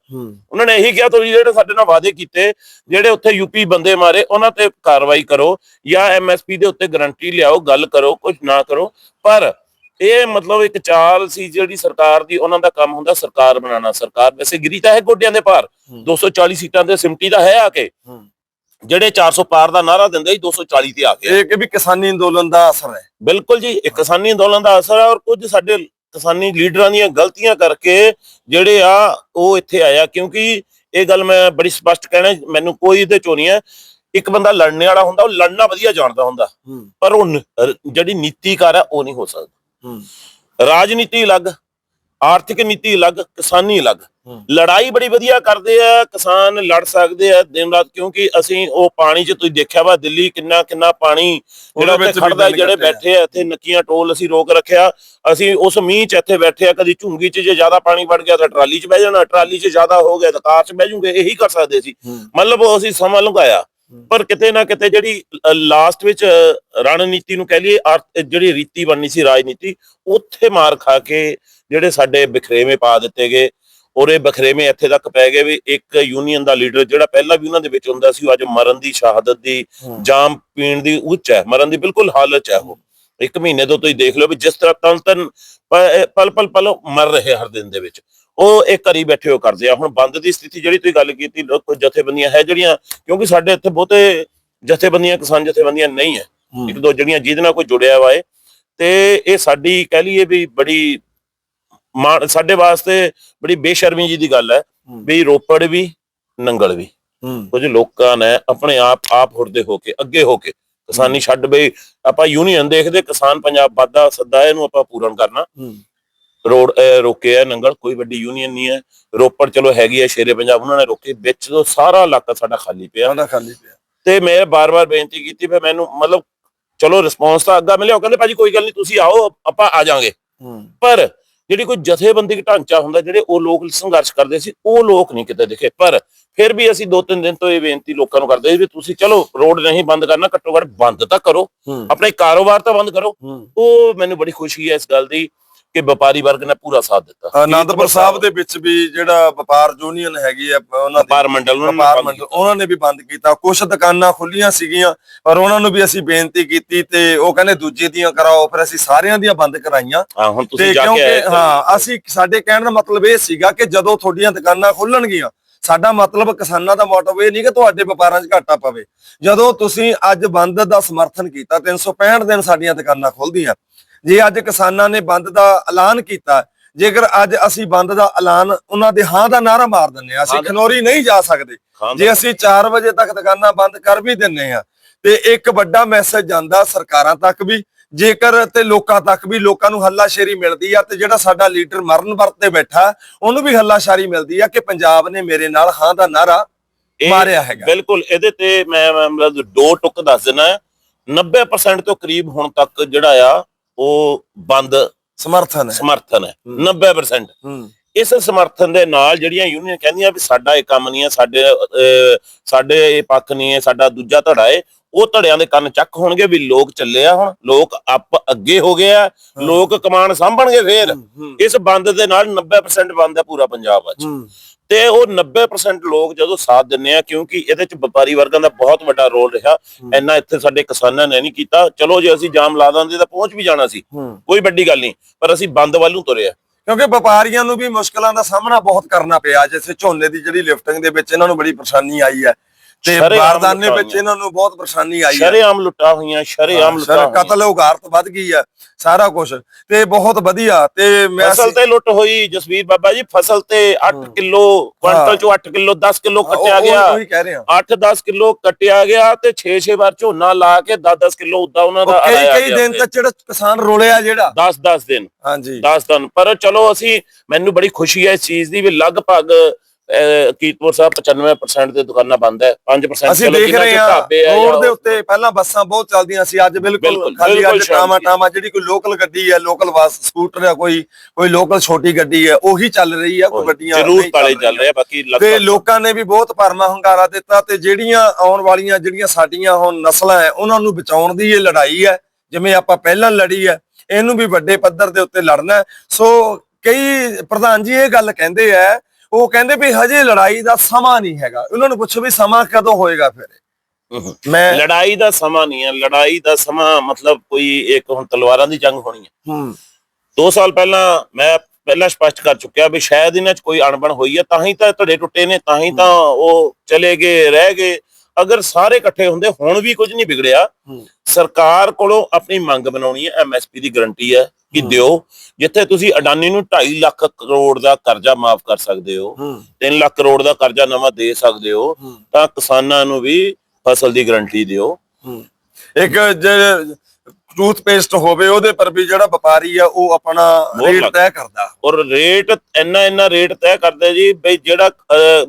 ਉਹਨਾਂ ਨੇ ਇਹੀ ਕਿਹਾ ਤੁਸੀਂ ਜਿਹੜੇ ਸਾਡੇ ਨਾਲ ਵਾਅਦੇ ਕੀਤੇ ਜਿਹੜੇ ਉੱਥੇ ਯੂਪੀ ਬੰਦੇ ਮਾਰੇ ਉਹਨਾਂ ਤੇ ਕਾਰਵਾਈ ਕਰੋ ਜਾਂ ਐਮਐਸਪੀ ਦੇ ਉੱਤੇ ਗਰੰਟੀ ਲਿਆਓ ਗੱਲ ਕਰੋ ਕੁਝ ਨਾ ਕਰੋ। ਪਰ ਇਹ ਮਤਲਬ ਇੱਕ ਚਾਲ ਸੀ ਜਿਹੜੀ ਸਰਕਾਰ ਦੀ ਉਹਨਾਂ ਦਾ ਕੰਮ ਹੁੰਦਾ ਸਰਕਾਰ ਬਣਾਉਣਾ। ਸਰਕਾਰ ਵੈਸੇ ਗਿਰੀ ਤਾਂ ਹੈ ਗੋਡਿਆਂ ਦੇ ਭਾਰ 240 ਸੀਟਾਂ ਤੇ ਸਿਮਟੀ ਤਾਂ ਹੈ ਆ ਕੇ। ਜਿਹੜੇ 400 ਪਾਰ ਦਾ ਨਾਰਾ ਦਿੰਦੇ ਸੀ 240 ਤੇ ਆ ਗਏ। ਇਹ ਕਿ ਵੀ ਕਿਸਾਨੀ ਅੰਦੋਲਨ ਦਾ ਅਸਰ ਹੈ। ਬਿਲਕੁਲ ਜੀ ਇਹ ਕਿਸਾਨੀ ਅੰਦੋਲਨ ਦਾ ਅਸਰ ਹੈ ਔਰ ਕੁਝ ਸਾਡੇ ਕਿਸਾਨੀ ਲੀਡਰਾਂ ਦੀਆਂ ਗਲਤੀਆਂ ਕਰਕੇ ਜਿਹੜੇ ਆ ਉਹ ਇੱਥੇ ਆਇਆ ਕਿਉਂਕਿ ਇਹ ਗੱਲ ਮੈਂ ਬੜੀ ਸਪਸ਼ਟ ਕਹਿਣਾ ਮੈਨੂੰ ਕੋਈ ਇਹਦੇ ਚੋਂ ਨਹੀਂ ਹੈ। ਇੱਕ ਬੰਦਾ ਲੜਨੇ ਵਾਲਾ ਹੁੰਦਾ ਉਹ ਲੜਨਾ ਵਧੀਆ ਜਾਣਦਾ ਹੁੰਦਾ। ਪਰ ਉਹ ਜਿਹੜੀ ਨੀਤੀਕਾਰ ਹੈ ਉਹ ਨਹੀਂ ਹੋ ਸਕਦਾ। ਰਾਜਨੀਤੀ ਅਲੱਗ ਆਰਥਿਕ ਨੀਤੀ ਅਲੱਗ ਕਿਸਾਨੀ ਅਲੱਗ। ਲੜਾਈ ਬੜੀ ਵਧੀਆ ਕਰਦੇ ਆ ਕਿਸਾਨ ਲੜ ਸਕਦੇ ਆ ਦਿਨ ਰਾਤ ਕਿਉਂਕਿ ਅਸੀਂ ਉਹ ਪਾਣੀ 'ਚ ਤੁਸੀਂ ਦੇਖਿਆ ਵਾ ਦਿੱਲੀ ਕਿੰਨਾ ਕਿੰਨਾ ਪਾਣੀ ਜਿਹੜਾ ਉੱਥੇ ਖੜਦਾ ਜਿਹੜੇ। ਬੈਠੇ ਆ ਇੱਥੇ ਨੱਕੀਆਂ ਟੋਲ ਅਸੀਂ ਰੋਕ ਰੱਖਿਆ। ਅਸੀਂ ਉਸ ਮੀਂਹ 'ਚ ਇੱਥੇ ਬੈਠੇ ਆ ਕਦੀ ਝੁੰਗੀ 'ਚ ਜੇ ਜ਼ਿਆਦਾ ਪਾਣੀ ਵੜ ਗਿਆ ਤਾਂ ਟਰਾਲੀ 'ਚ ਬਹਿ ਜਾਣਾ ਟਰਾਲੀ 'ਚ ਜ਼ਿਆਦਾ ਹੋ ਗਿਆ ਤਾਂ ਕਾਰ 'ਚ ਬਹਿ ਜੂਗੇ ਇਹੀ ਕਰ ਸਕਦੇ ਸੀ। ਮਤਲਬ ਉਹ ਅਸੀਂ ਸਮਾਂ ਲੰਘਾਇਆ। ਪਰ ਕਿਤੇ ਨਾ ਕਿਤੇ ਜਿਹੜੀ ਲਾਸਟ ਵਿੱਚ ਰਣਨੀਤੀ ਨੂੰ ਕਹਿ ਲਈਏ ਜਿਹੜੀ ਰੀਤੀ ਬਣਨੀ ਸੀ ਰਾਜਨੀਤੀ ਉੱਥੇ ਮਾਰ ਖਾ ਕੇ ਜਿਹੜੇ ਸਾਡੇ ਬਖਰੇਵੇਂ ਪਾ ਦਿੱਤੇ ਗਏ। ਔਰ ਇਹ ਬਖਰੇਵੇਂ ਇੱਥੇ ਤੱਕ ਪੈ ਗਏ ਵੀ ਇੱਕ ਯੂਨੀਅਨ ਦਾ ਲੀਡਰ ਜਿਹੜਾ ਪਹਿਲਾਂ ਵੀ ਉਹਨਾਂ ਦੇ ਵਿੱਚ ਹੁੰਦਾ ਸੀ ਉਹ ਅੱਜ ਮਰਨ ਦੀ ਸ਼ਹਾਦਤ ਦੀ ਜਾਮ ਪੀਣ ਦੀ ਉੱਚ ਹੈ ਮਰਨ ਦੀ ਬਿਲਕੁਲ ਹਾਲਤ ਹੈ ਉਹ। ਇੱਕ ਮਹੀਨੇ ਤੋਂ ਤੁਸੀਂ ਦੇਖ ਲਓ ਵੀ ਜਿਸ ਤਰ੍ਹਾਂ ਤਨ ਤਨ ਪਲ ਪਲ ਪਲ ਮਰ ਰਹੇ ਹਰ ਦਿਨ ਦੇ ਵਿੱਚ। ਉਹ ਇੱਕ ਘਰੀ ਬੈਠੇ ਹੋ ਕਰਦੇ ਆ। ਹੁਣ ਬੰਦ ਦੀ ਸਥਿਤੀ ਜਿਹੜੀ ਤੁਸੀਂ ਗੱਲ ਕੀਤੀ ਲੋਕ ਜਥੇਬੰਦੀਆਂ ਹੈ ਜਿਹੜੀਆਂ ਕਿਉਂਕਿ ਸਾਡੇ ਇੱਥੇ ਬਹੁਤੇ ਜਥੇਬੰਦੀਆਂ ਕਿਸਾਨ ਜਥੇਬੰਦੀਆਂ ਨਹੀਂ ਹੈ। ਇੱਕ ਦੋ ਜਿਹੜੀਆਂ ਜਿਹਦੇ ਨਾਲ ਕੋਈ ਜੁੜਿਆ ਵਾ ਏ ਤੇ ਇਹ ਸਾਡੀ ਕਹਿ ਲਈਏ ਵੀ ਬੜੀ ਸਾਡੇ ਵਾਸਤੇ ਬੜੀ ਬੇਸ਼ਰਮੀ ਜੀ ਦੀ ਗੱਲ ਹੈ ਵੀ ਰੋਪੜ ਵੀ ਨੰਗਲ ਵੀ। ਕੁਝ ਲੋਕਾਂ ਨੇ ਆਪਣੇ ਆਪ ਆਪ ਹੁਰਦੇ ਹੋ ਕੇ ਅੱਗੇ ਹੋ ਕੇ ਕਿਸਾਨੀ ਛੱਡ ਬਈ ਆਪਾਂ ਯੂਨੀਅਨ ਦੇਖਦੇ ਕਿਸਾਨ ਪੰਜਾਬ ਵਾਦਾ ਸੱਦਾ ਇਹਨੂੰ ਆਪਾਂ ਪੂਰਨ ਕਰਨਾ। ਰੋਡ ਰੋਕੇ ਹੈ ਨੰਗਲ ਕੋਈ ਵੱਡੀ ਯੂਨੀਅਨ ਨਹੀਂ ਹੈ। ਰੋਪੜ ਚਲੋ ਹੈਗੀ ਹੈ ਸ਼ੇਰੇ ਪੰਜਾਬ ਉਹਨਾਂ ਨੇ ਰੋਕੇ ਵਿੱਚ ਤੋਂ ਸਾਰਾ ਇਲਾਕਾ ਸਾਡਾ ਖਾਲੀ ਪਿਆ। ਸਾਡਾ ਖਾਲੀ ਪਿਆ। ਤੇ ਮੈਂ ਬਾਰ-ਬਾਰ ਬੇਨਤੀ ਕੀਤੀ ਫਿਰ ਮੈਨੂੰ ਮਤਲਬ ਚਲੋ ਰਿਸਪੌਂਸ ਤਾਂ ਅੱਗਾ ਮਿਲਿਆ ਉਹ ਕਹਿੰਦੇ ਭਾਜੀ ਕੋਈ ਗੱਲ ਨਹੀਂ ਤੁਸੀਂ ਆਓ ਆਪਾਂ ਆ ਜਾਾਂਗੇ। ਪਰ ਜਿਹੜੀ ਕੋਈ ਜਥੇਬੰਦੀ ਢਾਂਚਾ ਹੁੰਦਾ ਜਿਹੜੇ ਉਹ ਲੋਕ ਸੰਘਰਸ਼ ਕਰਦੇ ਸੀ ਉਹ ਲੋਕ ਨਹੀਂ ਕਿਤੇ ਦਿਖੇ। ਪਰ ਫਿਰ ਵੀ ਅਸੀਂ ਦੋ ਤਿੰਨ ਦਿਨ ਤੋਂ ਇਹ ਬੇਨਤੀ ਲੋਕਾਂ ਨੂੰ ਕਰਦੇ ਸੀ ਵੀ ਤੁਸੀਂ ਚਲੋ ਰੋਡ ਨਹੀਂ ਬੰਦ ਕਰਨਾ ਘੱਟੋ ਘੱਟ ਬੰਦ ਤਾਂ ਕਰੋ। ਆਪਣੇ ਕਾਰੋਬਾਰ ਤਾਂ ਬੰਦ ਕਰੋ। ਉਹ ਮੈਨੂੰ ਬੜੀ ਖੁਸ਼ੀ ਹੈ ਇਸ ਗੱਲ ਦੀ ਕਿ ਵਪਾਰੀ ਵਰਗ ਨੇ ਪੂਰਾ ਸਾਥ ਦਿੱਤਾ। ਆਨੰਦਪੁਰ ਸਾਹਿਬ ਦੇ ਵਿੱਚ ਵੀ ਜਿਹੜਾ ਵਪਾਰ ਯੂਨੀਅਨ ਹੈਗੀ ਆ ਉਹਨਾਂ ਦੀ ਵਪਾਰ ਮੰਡਲ ਵਪਾਰ ਮੰਡਲ ਉਹਨਾਂ ਨੇ ਵੀ ਬੰਦ ਕੀਤਾ। ਕੁਝ ਦੁਕਾਨਾਂ ਖੁੱਲੀਆਂ ਸੀਗੀਆਂ ਪਰ ਉਹਨਾਂ ਨੂੰ ਵੀ ਅਸੀਂ ਬੇਨਤੀ ਕੀਤੀ ਤੇ ਉਹ ਕਹਿੰਦੇ ਦੂਜੇ ਦੀਆਂ ਕਰਾਓ ਫਿਰ ਅਸੀਂ ਸਾਰਿਆਂ ਦੀਆਂ ਬੰਦ ਕਰਾਈਆਂ। ਹਾਂ ਹੁਣ ਤੁਸੀਂ ਜਾ ਕੇ ਹਾਂ ਅਸੀਂ ਸਾਡੇ ਕਹਿਣ ਦਾ ਮਤਲਬ ਇਹ ਸੀਗਾ ਕਿ ਜਦੋਂ ਤੁਹਾਡੀਆਂ ਦੁਕਾਨਾਂ ਖੁੱਲਣਗੀਆਂ ਸਾਡਾ ਮਤਲਬ ਕਿਸਾਨਾਂ ਦਾ ਮੋਟਿਵ ਇਹ ਨਹੀਂ ਕਿ ਤੁਹਾਡੇ ਵਪਾਰਾਂ 'ਚ ਘਾਟਾ ਪਵੇ। ਜਦੋਂ ਤੁਸੀਂ ਅੱਜ ਬੰਦ ਦਾ ਸਮਰਥਨ ਕੀਤਾ 365 ਦਿਨ ਸਾਡੀਆਂ ਦੁਕਾਨਾਂ ਖੁੱਲਦੀਆਂ ਜੇ ਅੱਜ ਕਿਸਾਨਾਂ ਨੇ ਬੰਦ ਦਾ ਐਲਾਨ ਕੀਤਾ ਜੇਕਰ ਅੱਜ ਅਸੀਂ ਬੰਦ ਦਾ ਐਲਾਨ ਉਹਨਾਂ ਦੇ ਹਾਂ ਦਾ ਨਾਰਾ ਮਾਰ ਦਿੰਨੇ ਆ ਅਸੀਂ ਖਨੌਰੀ ਨਹੀਂ ਜਾ ਸਕਦੇ। ਜੇ ਅਸੀਂ 4 ਵਜੇ ਤੱਕ ਦੁਕਾਨਾਂ ਬੰਦ ਕਰ ਵੀ ਦਿੰਨੇ ਆ ਤੇ ਇੱਕ ਵੱਡਾ ਮੈਸੇਜ ਜਾਂਦਾ ਸਰਕਾਰਾਂ ਤੱਕ ਵੀ ਜੇਕਰ ਤੇ ਲੋਕਾਂ ਤੱਕ ਵੀ ਲੋਕਾਂ ਨੂੰ ਹੱਲਾਸ਼ੇਰੀ ਮਿਲਦੀ ਆ ਤੇ ਜਿਹੜਾ ਸਾਡਾ ਲੀਡਰ ਮਰਨ ਵਰਤ ਤੇ ਬੈਠਾ ਉਹਨੂੰ ਵੀ ਹੱਲਾਸ਼ੇਰੀ ਮਿਲਦੀ ਆ ਕਿ ਪੰਜਾਬ ਨੇ ਮੇਰੇ ਨਾਲ ਹਾਂ ਦਾ ਨਾਰਾ ਮਾਰਿਆ ਹੈਗਾ। ਬਿਲਕੁਲ ਇਹਦੇ ਤੇ ਮੈਂ ਮੈਂ ਮਤਲਬ ਦੋ ਟੁੱਕ ਦੱਸ ਦਿਨਾ 90% ਤੋਂ ਕਰੀਬ ਹੁਣ ਤੱਕ ਜਿਹੜਾ ਆ ਉਹ ਬੰਦ ਸਮਰਥਨ ਹੈ। ਸਮਰਥਨ ਹੈ। ਹੂੰ। 90% ਹੂੰ। ਇਸ ਸਮਰਥਨ ਦੇ ਨਾਲ ਜਿਹੜੀਆਂ ਯੂਨੀਅਨ ਕਹਿੰਦੀਆਂ ਵੀ ਸਾਡਾ ਇਹ ਕੰਮ ਨਹੀਂ ਹੈ ਸਾਡੇ ਸਾਡੇ ਇਹ ਪੱਖ ਨਹੀਂ ਹੈ ਸਾਡਾ ਦੂਜਾ ਧੜਾ ਹੈ ਉਹ ਧੜਿਆਂ ਦੇ ਕੰਨ ਚੱਕ ਹੋਣਗੇ ਵੀ ਲੋਕ ਚੱਲੇ ਆ ਹੁਣ ਲੋਕ ਆਪ ਅੱਗੇ ਹੋ ਗਏ ਆ ਲੋਕ ਕਮਾਨ ਸਾਂਭਣਗੇ ਫੇਰ। ਇਸ ਬੰਦ ਦੇ ਨਾਲ 90% ਬੰਦ ਹੈ ਪੂਰਾ ਪੰਜਾਬ ਅੱਜ ਤੇ ਉਹ 90% ਲੋਕ ਜਦੋਂ ਸਾਥ ਦਿੰਨੇ ਆ ਕਿਉਂਕਿ ਇਹਦੇ ਚ ਵਪਾਰੀ ਵਰਗਾਂ ਦਾ ਬਹੁਤ ਵੱਡਾ ਰੋਲ ਰਿਹਾ। ਇੰਨਾ ਇੱਥੇ ਸਾਡੇ ਕਿਸਾਨਾਂ ਨੇ ਨਹੀਂ ਕੀਤਾ। ਚਲੋ ਜੇ ਅਸੀਂ ਜਾਮ ਲਾ ਦਿੰਦੇ ਤਾਂ ਪਹੁੰਚ ਵੀ ਜਾਣਾ ਸੀ। ਕੋਈ ਵੱਡੀ ਗੱਲ ਨਹੀਂ। ਪਰ ਅਸੀਂ ਬੰਦ ਵੱਲ ਨੂੰ ਤੁਰੇ ਆ ਕਿਉਂਕਿ ਵਪਾਰੀਆਂ ਨੂੰ ਵੀ ਮੁਸ਼ਕਲਾਂ ਦਾ ਸਾਹਮਣਾ ਬਹੁਤ ਕਰਨਾ ਪਿਆ। ਜਿਵੇਂ ਝੋਨੇ ਦੀ ਜਿਹੜੀ ਲਿਫਟਿੰਗ ਦੇ ਵਿੱਚ ਇਹਨਾਂ ਨੂੰ ਬੜੀ ਪਰੇਸ਼ਾਨੀ ਆਈ ਹੈ। ਤੇ ਸ਼ਰੇਆਮ ਬਾਰਦਾਨੇ ਵਿੱਚ ਇਹਨਾਂ ਨੂੰ ਬਹੁਤ ਪਰੇਸ਼ਾਨੀ ਆਈ ਹੈ ਸ਼ਰੇਆਮ ਲੁੱਟਾਂ ਹੋਈਆਂ ਸ਼ਰੇਆਮ ਸਰ ਲੁੱਟਾਂ ਕਤਲ ਉਗਾਰਤ ਵੱਧ ਗਈ ਹੈ ਸਾਰਾ ਕੁਝ ਤੇ ਬਹੁਤ ਵਧੀਆ ਤੇ ਮੈਂ ਫਸਲ ਤੇ ਲੁੱਟ ਹੋਈ ਜਸਵੀਰ ਬਾਬਾ ਜੀ ਫਸਲ ਤੇ 8 ਕਿਲੋ ਕੁਇੰਟਲ ਚੋਂ 8 ਕਿਲੋ 10 ਕਿਲੋ ਕੱਟਿਆ ਗਿਆ। ਉਹੀ ਕਹਿ ਰਿਹਾ 8-10 ਕਿਲੋ ਕੱਟਿਆ ਗਿਆ ਤੇ 6-6 ਵਾਰ ਝੋਨਾ ਲਾ ਕੇ 10-10 ਕਿਲੋ ਉਦਾਂ ਉਹਨਾਂ ਦਾ ਕਈ ਆਇਆ ਕਈ ਦਿਨ ਤੱਕ ਜਿਹੜਾ ਕਿਸਾਨ ਰੋਲਿਆ ਜਿਹੜਾ। 10-10 ਦਿਨ। ਹਾਂਜੀ। 10 ਦਿਨ। ਪਰ ਚਲੋ ਅਸੀਂ ਮੈਨੂੰ ਬੜੀ ਖੁਸ਼ੀ ਹੈ ਇਸ ਚੀਜ਼ ਦੀ ਵੀ ਲਗਭਗ ਕੀਰਤਪੁਰ ਸਾਹਿਬ 95% ਦੇ ਦੁਕਾਨਾਂ ਬੰਦ ਹੈ 5% ਅਸੀਂ ਦੇਖ ਰਹੇ ਹਾਂ ਆ ਰੋਡ ਦੇ ਉੱਤੇ ਪਹਿਲਾਂ ਬੱਸਾਂ ਬਹੁਤ ਚੱਲਦੀਆਂ ਸੀ ਅੱਜ ਬਿਲਕੁਲ ਖਾਲੀ ਅੱਜ ਟਾਮਾ। ਟਾਮਾ ਜਿਹੜੀ ਕੋਈ ਲੋਕਲ ਗੱਡੀ ਹੈ ਲੋਕਲ ਬੱਸ ਸਕੂਟਰ ਹੈ ਕੋਈ ਕੋਈ ਲੋਕਲ ਛੋਟੀ ਗੱਡੀ ਹੈ ਉਹੀ ਚੱਲ ਰਹੀ ਹੈ ਕੋਈ ਵੱਡੀਆਂ ਜ਼ਰੂਰ ਤਾਲੇ ਚੱਲ ਰਿਹਾ ਬਾਕੀ ਤੇ ਲੋਕਾਂ ਨੇ ਵੀ ਬਹੁਤ ਭਰਮਾ ਹੰਗਾਰਾ ਦਿੱਤਾ ਤੇ ਜਿਹੜੀਆਂ ਆਉਣ ਵਾਲੀਆਂ ਜਿਹੜੀਆਂ ਸਾਡੀਆਂ ਹੁਣ ਨਸਲਾਂ ਹੈ ਉਹਨਾਂ ਨੂੰ ਬਚਾਉਣ ਦੀ ਇਹ ਲੜਾਈ ਹੈ ਜਿਵੇਂ ਆਪਾਂ ਪਹਿਲਾਂ ਲੜੀ ਹੈ ਇਹਨੂੰ ਵੀ ਵੱਡੇ ਪੱਧਰ ਦੇ ਉੱਤੇ ਲੜਨਾ। ਸੋ ਕਈ ਪ੍ਰਧਾਨ ਜੀ ਇਹ ਗੱਲ ਕਹਿੰਦੇ ਆ ਉਹ ਕਹਿੰਦੇ ਵੀ ਹਜੇ ਲੜਾਈ ਦਾ ਸਮਾਂ ਨਹੀਂ ਹੈਗਾ। ਉਹਨਾਂ ਨੂੰ ਪੁੱਛੋ ਵੀ ਸਮਾਂ ਕਦੋਂ ਹੋਏਗਾ ਫਿਰ। ਮੈਂ ਲੜਾਈ ਦਾ ਸਮਾਂ ਨਹੀਂ ਹੈ। ਲੜਾਈ ਦਾ ਸਮਾਂ ਮਤਲਬ ਕੋਈ ਇੱਕ ਹੁਣ ਤਲਵਾਰਾਂ ਦੀ ਜੰਗ ਹੋਣੀ ਹੈ। ਹੂੰ 2 ਸਾਲ ਪਹਿਲਾਂ ਮੈਂ ਪਹਿਲਾਂ ਸਪਸ਼ਟ ਕਰ ਚੁੱਕਿਆ ਵੀ ਸ਼ਾਇਦ ਇਹਨਾਂ 'ਚ ਕੋਈ ਅਣਬਣ ਹੋਈ ਹੈ। ਤਾਂ ਹੀ ਤਾਂ ਧੜੇ ਟੁੱਟੇ ਨੇ ਤਾਂ ਹੀ ਤਾਂ ਉਹ ਚਲੇ ਗਏ ਰਹਿ ਗਏ। ਅਗਰ ਸਾਰੇ ਇਕੱਠੇ ਹੁੰਦੇ ਹੁਣ ਵੀ ਕੁਝ ਨਹੀਂ ਵਿਗੜਿਆ। ਸਰਕਾਰ ਕੋਲੋਂ ਆਪਣੀ ਮੰਗ ਬਣਾਉਣੀ ਹੈ ਐਮਐਸਪੀ ਦੀ ਗਾਰੰਟੀ ਹੈ ਕਿ। ਦਿਓ ਜਿੱਥੇ ਤੁਸੀਂ ਅਡਾਨੀ ਨੂੰ 2.5 ਲੱਖ ਕਰੋੜ ਦਾ ਕਰਜ਼ਾ ਮਾਫ ਕਰ ਸਕਦੇ ਹੋ ਹੂੰ 3 ਲੱਖ ਕਰੋੜ ਦਾ ਕਰਜ਼ਾ ਨਵਾਂ ਦੇ ਸਕਦੇ ਹੋ ਤਾਂ ਕਿਸਾਨਾਂ ਨੂੰ ਵੀ ਫਸਲ ਦੀ ਗਾਰੰਟੀ ਦਿਓ। ਇੱਕ ਜੇ ਟੂਥਪੇਸਟ ਹੋਵੇ ਉਹਦੇ ਪਰ ਵੀ ਜਿਹੜਾ ਵਪਾਰੀ ਆ ਉਹ ਆਪਣਾ ਰੇਟ ਤੈਅ ਕਰਦਾ। ਔਰ ਰੇਟ ਇੰਨਾ ਇੰਨਾ ਰੇਟ ਤੈਅ ਕਰਦੇ ਜੀ ਬਈ ਜਿਹੜਾ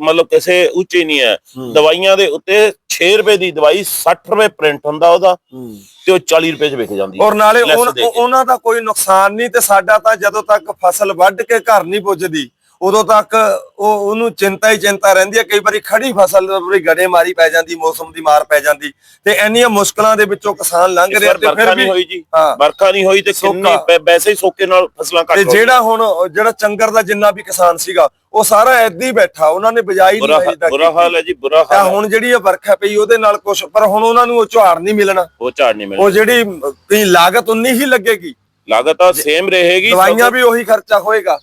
ਮਤਲਬ ਕਿਸੇ ਉੱਚੇ ਨਹੀਂ ਹੈ। ਦਵਾਈਆਂ ਦੇ ਉੱਤੇ 6 ਰੁਪਏ ਦੀ ਦਵਾਈ 60 ਰੁਪਏ ਪ੍ਰਿੰਟ ਹੁੰਦਾ ਉਹਦਾ ਤੇ ਉਹ 40 ਰੁਪਏ 'ਚ ਵਿਕ ਜਾਂਦੀ ਔਰ ਨਾਲੇ। ਉਹਨਾਂ ਦਾ ਕੋਈ ਨੁਕਸਾਨ ਨਹੀਂ ਤੇ ਸਾਡਾ ਤਾਂ ਜਦੋਂ ਤੱਕ ਫਸਲ ਵੱਢ ਕੇ ਘਰ ਨਹੀਂ ਪੁੱਜਦੀ ਉਦੋਂ ਤੱਕ ਉਹ ਉਹਨੂੰ ਚਿੰਤਾ ਹੀ ਚਿੰਤਾ ਰਹਿੰਦੀ ਹੈ। ਕਈ ਵਾਰੀ ਖੜੀ ਫਸਲ ਪੂਰੀ ਗੜੇ ਮਾਰੀ ਪੈ ਜਾਂਦੀ ਮੌਸਮ ਦੀ ਮਾਰ ਪੈ ਜਾਂਦੀ ਤੇ ਇੰਨੀਆਂ ਮੁਸ਼ਕਲਾਂ ਦੇ ਵਿੱਚੋਂ ਕਿਸਾਨ ਲੰਘ ਰਿਹਾ ਤੇ ਫਿਰ ਨਹੀਂ ਵੀ ਹੋਈ ਜੀ। ਹਾਂ। ਵਰਖਾ ਨਹੀਂ ਹੋਈ ਤੇ ਕਿੰਨੀ ਵੈਸੇ ਹੀ ਸੋਕੇ ਨਾਲ ਫਸਲਾਂ ਘੱਟ ਤੇ। ਜਿਹੜਾ ਹੁਣ ਉਹ ਜਿਹੜਾ ਚੰਗਰ ਦਾ ਜਿੰਨਾ ਵੀ ਕਿਸਾਨ ਸੀਗਾ ਉਹ ਸਾਰਾ ਐਦੀ ਬੈਠਾ ਉਹਨਾਂ ਨੇ ਬਜਾਈ ਨਹੀਂ ਤੱਕ ਬੁਰਾ ਹਾਲ ਹੈ ਜੀ ਬੁਰਾ ਹਾਲ ਹੁਣ ਜਿਹੜੀ ਇਹ ਵਰਖਾ ਪਈ ਉਹਦੇ ਨਾਲ ਕੁਝ ਪਰ ਹੁਣ ਉਹਨਾਂ ਨੂੰ ਉਹ ਝਾੜ ਨਹੀਂ ਮਿਲਣਾ। ਉਹ ਝਾੜ ਨਹੀਂ ਉਹ ਮਿਲਣਾ ਜਿਹੜੀ ਕਈ ਲਾਗਤ ਉਨੀ ਹੀ ਲੱਗੇਗੀ। ਲਾਗਤ ਤਾਂ ਸੇਮ ਰਹੇਗੀ ਦਵਾਈਆਂ ਵੀ ਉਹੀ ਖਰਚਾ ਹੋਏਗਾ।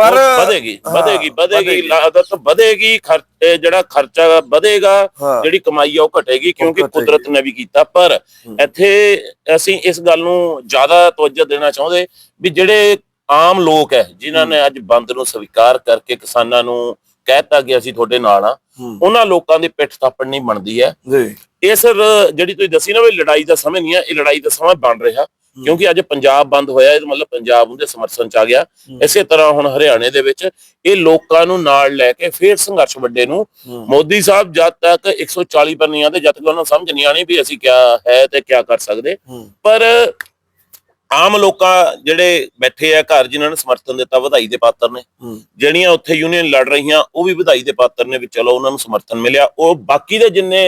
ਪਰ ਵਧੇਗੀ ਵਧੇਗੀ ਵਧੇਗੀ। ਲਾਗਤ ਵਧੇਗੀ ਖਰਚ ਜਿਹੜਾ ਖਰਚਾ ਵਧੇਗਾ। ਜਿਹੜੀ ਕਮਾਈ ਆ ਉਹ ਘਟੇਗੀ ਕਿਉਂਕਿ। ਕੁਦਰਤ ਨੇ ਵੀ ਕੀਤਾ ਪਰ ਇੱਥੇ ਅਸੀਂ ਇਸ ਗੱਲ ਨੂੰ ਜ਼ਿਆਦਾ ਤਵੱਜੋ ਦੇਣਾ ਚਾਹੁੰਦੇ ਵੀ ਜਿਹੜੇ ਆਮ ਲੋਕ ਹੈ ਜਿਨ੍ਹਾਂ ਨੇ ਅੱਜ ਬੰਦ ਨੂੰ ਸਵੀਕਾਰ ਕਰਕੇ ਕਿਸਾਨਾਂ ਨੂੰ ਕਹਿਤਾ ਕਿ ਅਸੀਂ ਤੁਹਾਡੇ ਨਾਲ ਆ। ਉਹਨਾਂ ਲੋਕਾਂ ਦੀ ਪਿੱਠ ਥਾਪੜ ਨਹੀਂ ਬਣਦੀ ਹੈ ਜੀ ਇਸ ਜਿਹੜੀ ਤੁਸੀਂ ਦੱਸੀ ਨਾ ਵੀ ਲੜਾਈ ਦਾ ਸਮੇਂ ਨਹੀਂ ਹੈ ਇਹ ਲੜਾਈ ਦਾ ਸਮਾਂ ਬਣ ਰਿਹਾ ਕਿਉਂਕਿ ਅੱਜ ਪੰਜਾਬ ਬੰਦ ਹੋਇਆ ਇਹ ਮਤਲਬ ਪੰਜਾਬ ਉਹਦੇ ਸਮਰਥਨ ਚ ਆ ਗਿਆ। ਇਸੇ ਤਰ੍ਹਾਂ ਹੁਣ ਹਰਿਆਣੇ ਦੇ ਵਿੱਚ ਇਹ ਲੋਕਾਂ ਨੂੰ ਨਾਲ ਲੈ ਕੇ ਫੇਰ ਸੰਘਰਸ਼ ਵੱਡੇ ਨੂੰ ਮੋਦੀ ਸਾਹਿਬ ਜਦ ਤੱਕ 140 ਪਰ ਨਹੀਂ ਆਉਂਦੇ ਜਦ ਤੱਕ ਉਹਨਾਂ ਨੂੰ ਸਮਝ ਨਹੀਂ ਆਣੀ ਵੀ ਅਸੀਂ ਕਿਆ ਹੈ ਤੇ ਕਿਆ ਕਰ ਸਕਦੇ। ਪਰ ਆਮ ਲੋਕਾਂ ਜਿਹੜੇ ਬੈਠੇ ਆ ਘਰ ਜਿਨ੍ਹਾਂ ਨੇ ਸਮਰਥਨ ਦਿੱਤਾ ਵਧਾਈ ਦੇ ਪਾਤਰ ਨੇ ਜਿਹੜੀਆਂ ਉੱਥੇ ਯੂਨੀਅਨ ਲੜ ਰਹੀਆਂ ਉਹ ਵੀ ਵਧਾਈ ਦੇ ਪਾਤਰ ਨੇ ਵੀ ਚਲੋ ਉਹਨਾਂ ਨੂੰ ਸਮਰਥਨ ਮਿਲਿਆ। ਉਹ ਬਾਕੀ ਦੇ ਜਿੰਨੇ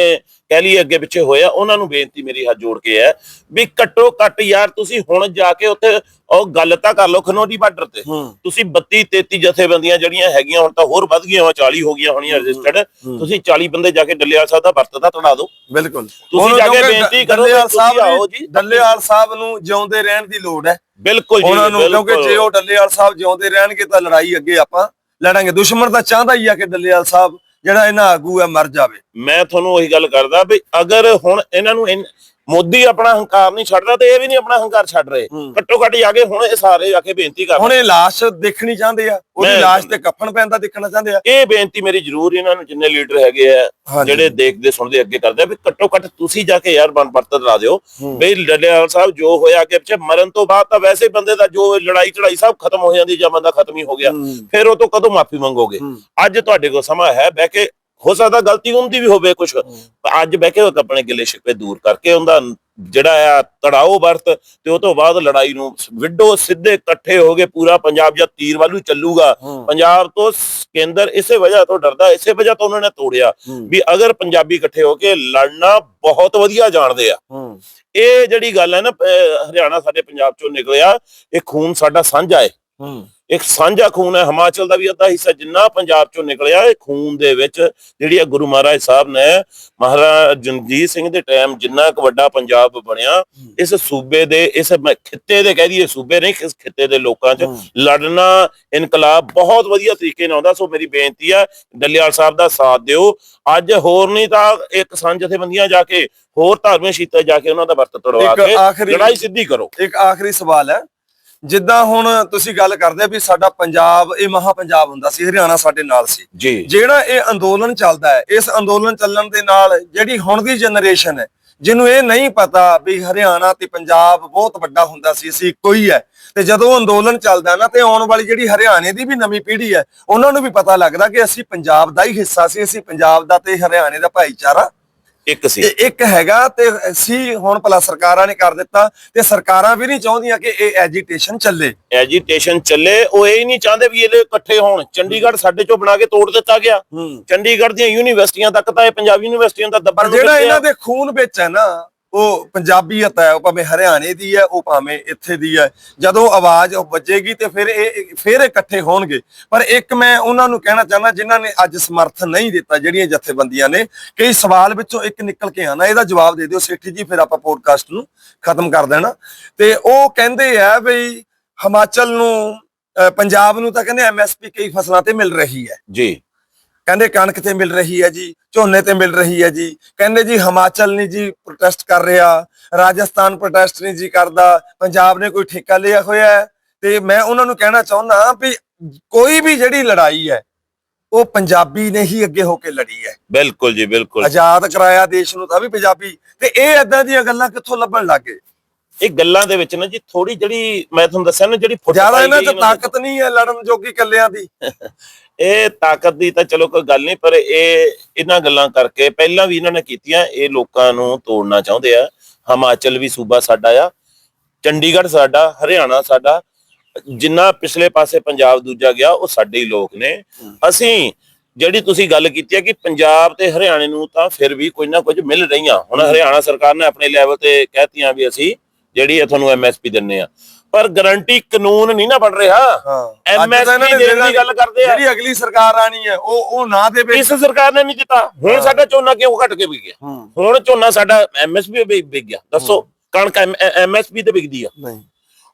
ਕਹਿ ਲਈਏ ਅੱਗੇ ਪਿੱਛੇ ਹੋਇਆ ਉਹਨਾਂ ਨੂੰ ਬੇਨਤੀ ਮੇਰੀ ਹੱਥ ਜੋੜ ਕੇ ਹੈ ਵੀ ਘੱਟੋ ਘੱਟ ਯਾਰ ਤੁਸੀਂ ਹੁਣ ਜਾ ਕੇ ਉੱਥੇ ਉਹ ਗੱਲ ਤਾਂ ਕਰ ਲਓ ਖਨੋਡੀ ਬਾਰਡਰ ਤੇ। ਤੁਸੀਂ 32 33 ਜਥੇਬੰਦੀਆਂ ਜਿਹੜੀਆਂ ਹੈਗੀਆਂ ਹੁਣ ਤਾਂ ਹੋਰ ਵੱਧ ਗਈਆਂ ਵਾ 40 ਹੋ ਗਈਆਂ ਹੋਣੀਆਂ ਰਜਿਸਟਰਡ ਤੁਸੀਂ 40 ਬੰਦੇ ਜਾ ਕੇ ਡੱਲੇਵਾਲ ਸਾਹਿਬ ਦਾ ਵਰਤ ਦਾ ਤੜਾ ਦਿਓ। ਬਿਲਕੁਲ। ਤੁਸੀਂ ਜਾ ਕੇ ਬੇਨਤੀ ਕਰੋ ਡੱਲੇਵਾਲ ਸਾਹਿਬ ਆਓ ਜੀ। ਡੱਲੇਵਾਲ ਸਾਹਿਬ ਨੂੰ ਜਿਉਂਦੇ ਰਹਿਣ ਦੀ ਲੋੜ ਹੈ। ਬਿਲਕੁਲ ਜੀ ਉਹਨਾਂ ਨੂੰ ਕਿਉਂਕਿ। ਜੇ ਉਹ ਡੱਲੇਵਾਲ ਸਾਹਿਬ ਜਿਉਂਦੇ ਰਹਿਣਗੇ ਤਾਂ ਲੜਾਈ ਅੱਗੇ ਆਪਾਂ ਲੜਾਂਗੇ। ਦੁਸ਼ਮਣ ਤਾਂ ਚਾਹੁੰਦਾ ਹੀ ਆ ਕਿ ਡੱਲੇਵਾਲ ਸਾਹਿਬ ਜਿਹੜਾ ਇਹਨਾਂ ਆਗੂ ਹੈ, ਮਰ ਜਾਵੇ। ਮੈਂ ਤੁਹਾਨੂੰ ਉਹੀ ਗੱਲ ਕਰਦਾ ਵੀ ਅਗਰ ਹੁਣ ਇਹਨਾਂ ਨੂੰ ਇਨ- ਮੋਦੀ ਆਪਣਾ ਹੰਕਾਰ ਨਹੀਂ ਛੱਡਦਾ ਤੇ ਇਹ ਵੀ ਨਹੀਂ ਆਪਣਾ ਹੰਕਾਰ ਛੱਡ ਰਹੇ। ਘੱਟੋ ਘੱਟ ਜਾ ਕੇ ਹੁਣ ਇਹ ਸਾਰੇ ਜਾ ਕੇ ਬੇਨਤੀ ਕਰ ਹੁਣ ਇਹ ਲਾਸ਼ ਦੇਖਣੀ ਚਾਹੁੰਦੇ ਆ ਉਹਦੀ ਲਾਸ਼ ਤੇ ਕਫਨ ਪੈਂਦਾ ਦੇਖਣਾ ਚਾਹੁੰਦੇ ਆ ਇਹ ਬੇਨਤੀ ਮੇਰੀ ਜ਼ਰੂਰ ਇਹਨਾਂ ਨੂੰ ਜਿੰਨੇ ਲੀਡਰ ਹੈਗੇ ਆ। ਜਿਹੜੇ ਦੇਖਦੇ ਸੁਣਦੇ ਅੱਗੇ ਕਰਦੇ ਆ ਵੀ ਘੱਟੋ ਘੱਟ ਤੁਸੀਂ ਜਾ ਕੇ ਯਾਰ ਬਣ ਵਰਤ ਲਾ ਦਿਓ ਬਈ ਡੱਲੇਵਾਲ ਸਾਹਿਬ ਜੋ ਹੋਇਆ ਕਿ ਪਿੱਛੇ ਮਰਨ ਤੋਂ ਬਾਅਦ ਤਾਂ ਵੈਸੇ ਬੰਦੇ ਦਾ ਜੋ ਲੜਾਈ ਚੜਾਈ ਸਭ ਖਤਮ ਹੋ ਜਾਂਦੀ ਜਾਂ ਬੰਦਾ ਖਤਮ ਹੀ ਹੋ ਗਿਆ। ਫਿਰ ਉਹ ਤੋਂ ਕਦੋਂ ਮਾਫੀ ਮੰਗੋਗੇ। ਅੱਜ ਤੁਹਾਡੇ ਕੋਲ ਸਮਾਂ ਹੈ ਬਹਿ ਕੇ ਹੋ ਸਕਦਾ ਗਲਤੀ ਉਹਦੀ ਵੀ ਹੋਵੇ ਕੁਝ ਅੱਜ ਬਹਿ ਕੇ ਆਪਣੇ ਗਿਲੇ ਸ਼ਿਕਵੇ ਦੂਰ ਕਰਕੇ ਉਹਦਾ ਜਿਹੜਾ ਆ ਤੜਾਓ ਵਰਤ ਤੇ ਉਹ ਤੋਂ ਬਾਅਦ ਲੜਾਈ ਨੂੰ ਵਿਡੋ ਸਿੱਧੇ ਇਕੱਠੇ ਹੋ ਗਏ ਪੂਰਾ ਪੰਜਾਬ ਜਾਂ ਤੀਰ ਵੱਲੂ ਚੱਲੂਗਾ। ਪੰਜਾਬ ਤੋਂ ਕੇਂਦਰ ਇਸੇ ਵਜ੍ਹਾ ਤੋਂ ਡਰਦਾ ਇਸੇ ਵਜ੍ਹਾ ਤੋਂ ਉਹਨਾਂ ਨੇ ਤੋੜਿਆ। ਵੀ ਅਗਰ ਪੰਜਾਬੀ ਇਕੱਠੇ ਹੋ ਕੇ ਲੜਨਾ ਬਹੁਤ ਵਧੀਆ ਜਾਣਦੇ ਆ। ਇਹ ਜਿਹੜੀ ਗੱਲ ਹੈ ਨਾ ਹਰਿਆਣਾ ਸਾਡੇ ਪੰਜਾਬ ਚੋਂ ਨਿਕਲਿਆ ਇਹ ਖੂਨ ਸਾਡਾ ਸਾਂਝਾ ਹੂੰ। ਇੱਕ ਸਾਂਝਾ ਖੂਨ ਹੈ ਹਿਮਾਚਲ ਦਾ ਵੀ ਅੱਧਾ ਹਿੱਸਾ ਜਿੰਨਾ ਪੰਜਾਬ ਚੋਂ ਨਿਕਲਿਆ ਇਹ ਖੂਨ ਦੇ ਵਿੱਚ ਜਿਹੜੀ ਆ ਗੁਰੂ ਮਹਾਰਾਜ ਸਾਹਿਬ ਨੇ ਮਹਾਰਾਜ ਰਣਜੀਤ ਸਿੰਘ ਦੇ ਟਾਈਮ ਜਿੰਨਾ ਕੁ ਵੱਡਾ ਪੰਜਾਬ ਬਣਿਆ ਇਸ ਸੂਬੇ ਦੇ ਇਸ ਖਿੱਤੇ ਦੇ ਕਹਿ ਦਈਏ ਸੂਬੇ ਨਹੀਂ ਇਸ ਖਿੱਤੇ ਦੇ ਲੋਕਾਂ 'ਚ। ਲੜਨਾ ਇਨਕਲਾਬ ਬਹੁਤ ਵਧੀਆ ਤਰੀਕੇ ਨਾਲ ਆਉਂਦਾ ਸੋ ਮੇਰੀ ਬੇਨਤੀ ਆ ਡੱਲੇਵਾਲ ਸਾਹਿਬ ਦਾ ਸਾਥ ਦਿਓ। ਅੱਜ ਹੋਰ ਨਹੀਂ ਤਾਂ ਇੱਕ ਸੰਨ ਜਥੇਬੰਦੀਆਂ ਜਾ ਕੇ ਹੋਰ ਧਾਰਮਿਕ ਸ਼ੀਤੇ ਜਾ ਕੇ ਉਹਨਾਂ ਦਾ ਵਰਤ ਤੋੜਵਾ ਕੇ ਲੜਾਈ ਸਿੱਧੀ ਕਰੋ। ਇੱਕ ਆਖਰੀ ਸਵਾਲ ਹੈ ਜਿੱਦਾਂ ਹੁਣ ਤੁਸੀਂ ਗੱਲ ਕਰਦੇ ਆ ਵੀ ਸਾਡਾ ਪੰਜਾਬ ਇਹ ਮਹਾ ਪੰਜਾਬ ਹੁੰਦਾ ਸੀ ਹਰਿਆਣਾ ਸਾਡੇ ਨਾਲ ਸੀ। ਜੀ। ਜਿਹੜਾ ਇਹ ਅੰਦੋਲਨ ਚੱਲਦਾ ਹੈ ਇਸ ਅੰਦੋਲਨ ਚੱਲਣ ਦੇ ਨਾਲ ਜਿਹੜੀ ਹੁਣ ਦੀ ਜਨਰੇਸ਼ਨ ਹੈ ਜਿਹਨੂੰ ਇਹ ਨਹੀਂ ਪਤਾ ਵੀ ਹਰਿਆਣਾ ਤੇ ਪੰਜਾਬ ਬਹੁਤ ਵੱਡਾ ਹੁੰਦਾ ਸੀ ਅਸੀਂ ਇੱਕੋ ਹੀ ਹੈ। ਤੇ ਜਦੋਂ ਅੰਦੋਲਨ ਚੱਲਦਾ ਨਾ ਤੇ ਆਉਣ ਵਾਲੀ ਜਿਹੜੀ ਹਰਿਆਣੇ ਦੀ ਵੀ ਨਵੀਂ ਪੀੜ੍ਹੀ ਹੈ ਉਹਨਾਂ ਨੂੰ ਵੀ ਪਤਾ ਲੱਗਦਾ ਕਿ ਅਸੀਂ ਪੰਜਾਬ ਦਾ ਹੀ ਹਿੱਸਾ ਸੀ ਅਸੀਂ ਪੰਜਾਬ ਦਾ ਤੇ ਹਰਿਆਣੇ ਦਾ ਭਾਈਚਾਰਾ ਇੱਕ ਸੀ। ਇਹ ਇੱਕ ਹੈਗਾ ਤੇ ਸੀ ਹੁਣ ਭਲਾ ਸਰਕਾਰਾਂ ਨੇ ਕਰ ਦਿੱਤਾ ਤੇ ਸਰਕਾਰਾਂ ਵੀ ਨਹੀਂ ਚਾਹੁੰਦੀਆਂ ਕਿ ਇਹ ਐਜੀਟੇਸ਼ਨ ਚੱਲੇ। ਐਜੀਟੇਸ਼ਨ ਚੱਲੇ ਉਹ ਇਹ ਨਹੀਂ ਚਾਹੁੰਦੇ ਵੀ ਇਹ ਇਕੱਠੇ ਹੋਣ। ਚੰਡੀਗੜ੍ਹ ਸਾਡੇ ਚੋਂ ਬਣਾ ਕੇ ਤੋੜ ਦਿੱਤਾ ਗਿਆ। ਚੰਡੀਗੜ੍ਹ ਦੀਆਂ ਯੂਨੀਵਰਸਿਟੀਆਂ ਤੱਕ ਤਾਂ ਇਹ ਪੰਜਾਬ ਯੂਨੀਵਰਸਿਟੀਆਂ ਦਾ ਨੂੰ ਜਿਹੜਾ। ਇਹਨਾਂ ਦੇ ਖੂਨ ਵਿੱਚ ਹੈ ਨਾ ਉਹ ਪੰਜਾਬੀਅਤ ਹੈ, ਉਹ ਭਾਵੇਂ ਹਰਿਆਣੇ ਦੀ ਹੈ, ਉਹ ਭਾਵੇਂ ਇੱਥੇ ਦੀ ਹੈ। ਜਦੋਂ ਆਵਾਜ਼ ਵੱਜੇਗੀ ਤੇ ਫਿਰ ਇਹ ਫਿਰ ਇਕੱਠੇ ਹੋਣਗੇ। ਪਰ ਇੱਕ ਮੈਂ ਉਹਨਾਂ ਨੂੰ ਕਹਿਣਾ ਚਾਹੁੰਦਾ, ਜਿਨ੍ਹਾਂ ਨੇ ਅੱਜ ਸਮਰਥਨ ਨਹੀਂ ਦਿੱਤਾ, ਜਿਹੜੀਆਂ ਜਥੇਬੰਦੀਆਂ ਨੇ ਕਈ ਸਵਾਲ ਵਿੱਚੋਂ ਇੱਕ ਨਿਕਲ ਕੇ ਆਣਾ ਇਹਦਾ ਜਵਾਬ ਦੇ ਦਿਓ ਸੇਠੀ ਜੀ, ਫਿਰ ਆਪਾਂ ਪੋਡਕਾਸਟ ਨੂੰ ਖਤਮ ਕਰ ਦੇਣਾ। ਤੇ ਉਹ ਕਹਿੰਦੇ ਆ ਵੀ ਹਿਮਾਚਲ ਨੂੰ ਪੰਜਾਬ ਨੂੰ ਤਾਂ ਕਹਿੰਦੇ ਐਮਐਸਪੀ ਕਈ ਫਸਲਾਂ ਤੇ ਮਿਲ ਰਹੀ ਹੈ। ਜੀ। ਕਹਿੰਦੇ ਕਣਕ ਤੇ ਮਿਲ ਰਹੀ ਹੈ ਜੀ ਝੋਨੇ ਤੇ ਮਿਲ ਰਹੀ ਹੈ ਜੀ। ਕਹਿੰਦੇ ਜੀ ਹਿਮਾਚਲ ਨਹੀਂ ਜੀ ਪ੍ਰੋਟੈਸਟ ਕਰ ਰਿਹਾ ਰਾਜਸਥਾਨ ਪ੍ਰੋਟੈਸਟ ਨਹੀਂ ਜੀ ਕਰਦਾ ਪੰਜਾਬ ਨੇ ਕੋਈ ਠੇਕਾ ਲਿਆ ਹੋਇਆ ਹੈ। ਤੇ ਮੈਂ ਉਹਨਾਂ ਨੂੰ ਕਹਿਣਾ ਚਾਹੁੰਦਾ ਵੀ ਕੋਈ ਵੀ ਜਿਹੜੀ ਲੜਾਈ ਹੈ ਉਹ ਪੰਜਾਬੀ ਨੇ ਹੀ ਅੱਗੇ ਹੋ ਕੇ ਲੜੀ ਹੈ। ਬਿਲਕੁਲ ਜੀ ਬਿਲਕੁਲ। ਆਜ਼ਾਦ ਕਰਾਇਆ ਦੇਸ਼ ਨੂੰ ਤਾਂ ਵੀ ਪੰਜਾਬੀ। ਤੇ ਇਹ ਏਦਾਂ ਦੀਆਂ ਗੱਲਾਂ ਕਿੱਥੋਂ ਲੱਭਣ ਲੱਗੇ? ਇਹ ਗੱਲਾਂ ਦੇ ਵਿੱਚ ਨਾ ਜੀ ਥੋੜੀ ਜਿਹੜੀ ਮੈਂ ਤੁਹਾਨੂੰ ਦੱਸਿਆ ਨਾ ਜਿਹੜੀ ਫੁੱਟ ਜ਼ਿਆਦਾ ਇਹਨਾਂ 'ਚ ਤਾਕਤ ਨਹੀਂ ਹੈ ਲੜਨ ਜੋਗੀ ਕੱਲਿਆਂ ਦੀ। (laughs) ਇਹ ਤਾਕਤ ਦੀ ਤਾਂ ਚਲੋ ਕੋਈ ਗੱਲ ਨਹੀਂ ਪਰ ਇਹ ਇਹਨਾਂ ਗੱਲਾਂ ਕਰਕੇ ਪਹਿਲਾਂ ਵੀ ਇਹਨਾਂ ਨੇ ਕੀਤੀਆਂ ਇਹ ਲੋਕਾਂ ਨੂੰ ਤੋੜਨਾ ਚਾਹੁੰਦੇ ਆ। ਹਿਮਾਚਲ ਵੀ ਸੂਬਾ ਸਾਡਾ ਆ ਚੰਡੀਗੜ੍ਹ ਸਾਡਾ ਹਰਿਆਣਾ ਸਾਡਾ ਜਿੰਨਾ ਪਿਛਲੇ ਪਾਸੇ ਪੰਜਾਬ ਦੂਜਾ ਗਿਆ ਉਹ ਸਾਡੇ ਹੀ ਲੋਕ ਨੇ। ਅਸੀਂ ਜਿਹੜੀ ਤੁਸੀਂ ਗੱਲ ਕੀਤੀ ਹੈ ਕਿ ਪੰਜਾਬ ਤੇ ਹਰਿਆਣੇ ਨੂੰ ਤਾਂ ਫਿਰ ਵੀ ਕੋਈ ਨਾ ਕੁਝ ਮਿਲ ਰਹੀਆਂ। ਹੁਣ ਹਰਿਆਣਾ ਸਰਕਾਰ ਨੇ ਆਪਣੇ ਲੈਵਲ ਤੇ ਕਹਿਤੀਆਂ ਵੀ ਅਸੀਂ ਜਿਹੜੀ ਆ ਤੁਹਾਨੂੰ ਐਮਐਸਪੀ ਦਿੰਨੇ ਆ। ਪਰ ਗਾਰੰਟੀ ਕਾਨੂੰਨ ਨਹੀਂ ਨਾ ਬਣ ਰਿਹਾ। ਹਾਂ। ਤਾਂ ਨੇ ਦੇਣ ਦੀ ਗੱਲ ਕਰਦੇ ਆ। ਜਿਹੜੀ ਅਗਲੀ ਸਰਕਾਰ ਆਣੀ ਹੈ ਉਹ ਉਹ ਨਾ ਦੇਵੇ। ਇਸ ਸਰਕਾਰ ਨੇ ਨਹੀਂ ਦਿੱਤਾ। ਹੁਣ ਸਾਡਾ ਝੋਨਾ ਕਿਉਂ ਘਟ ਕੇ ਵਿਕ ਗਿਆ ਹੁਣ ਝੋਨਾ ਸਾਡਾ ਐਮਐਸਪੀ ਵਿਕ ਗਿਆ। ਦੱਸੋ ਕਣਕ ਐਮਐਸਪੀ ਤੇ ਵਿਕਦੀ ਆ। ਨਹੀਂ।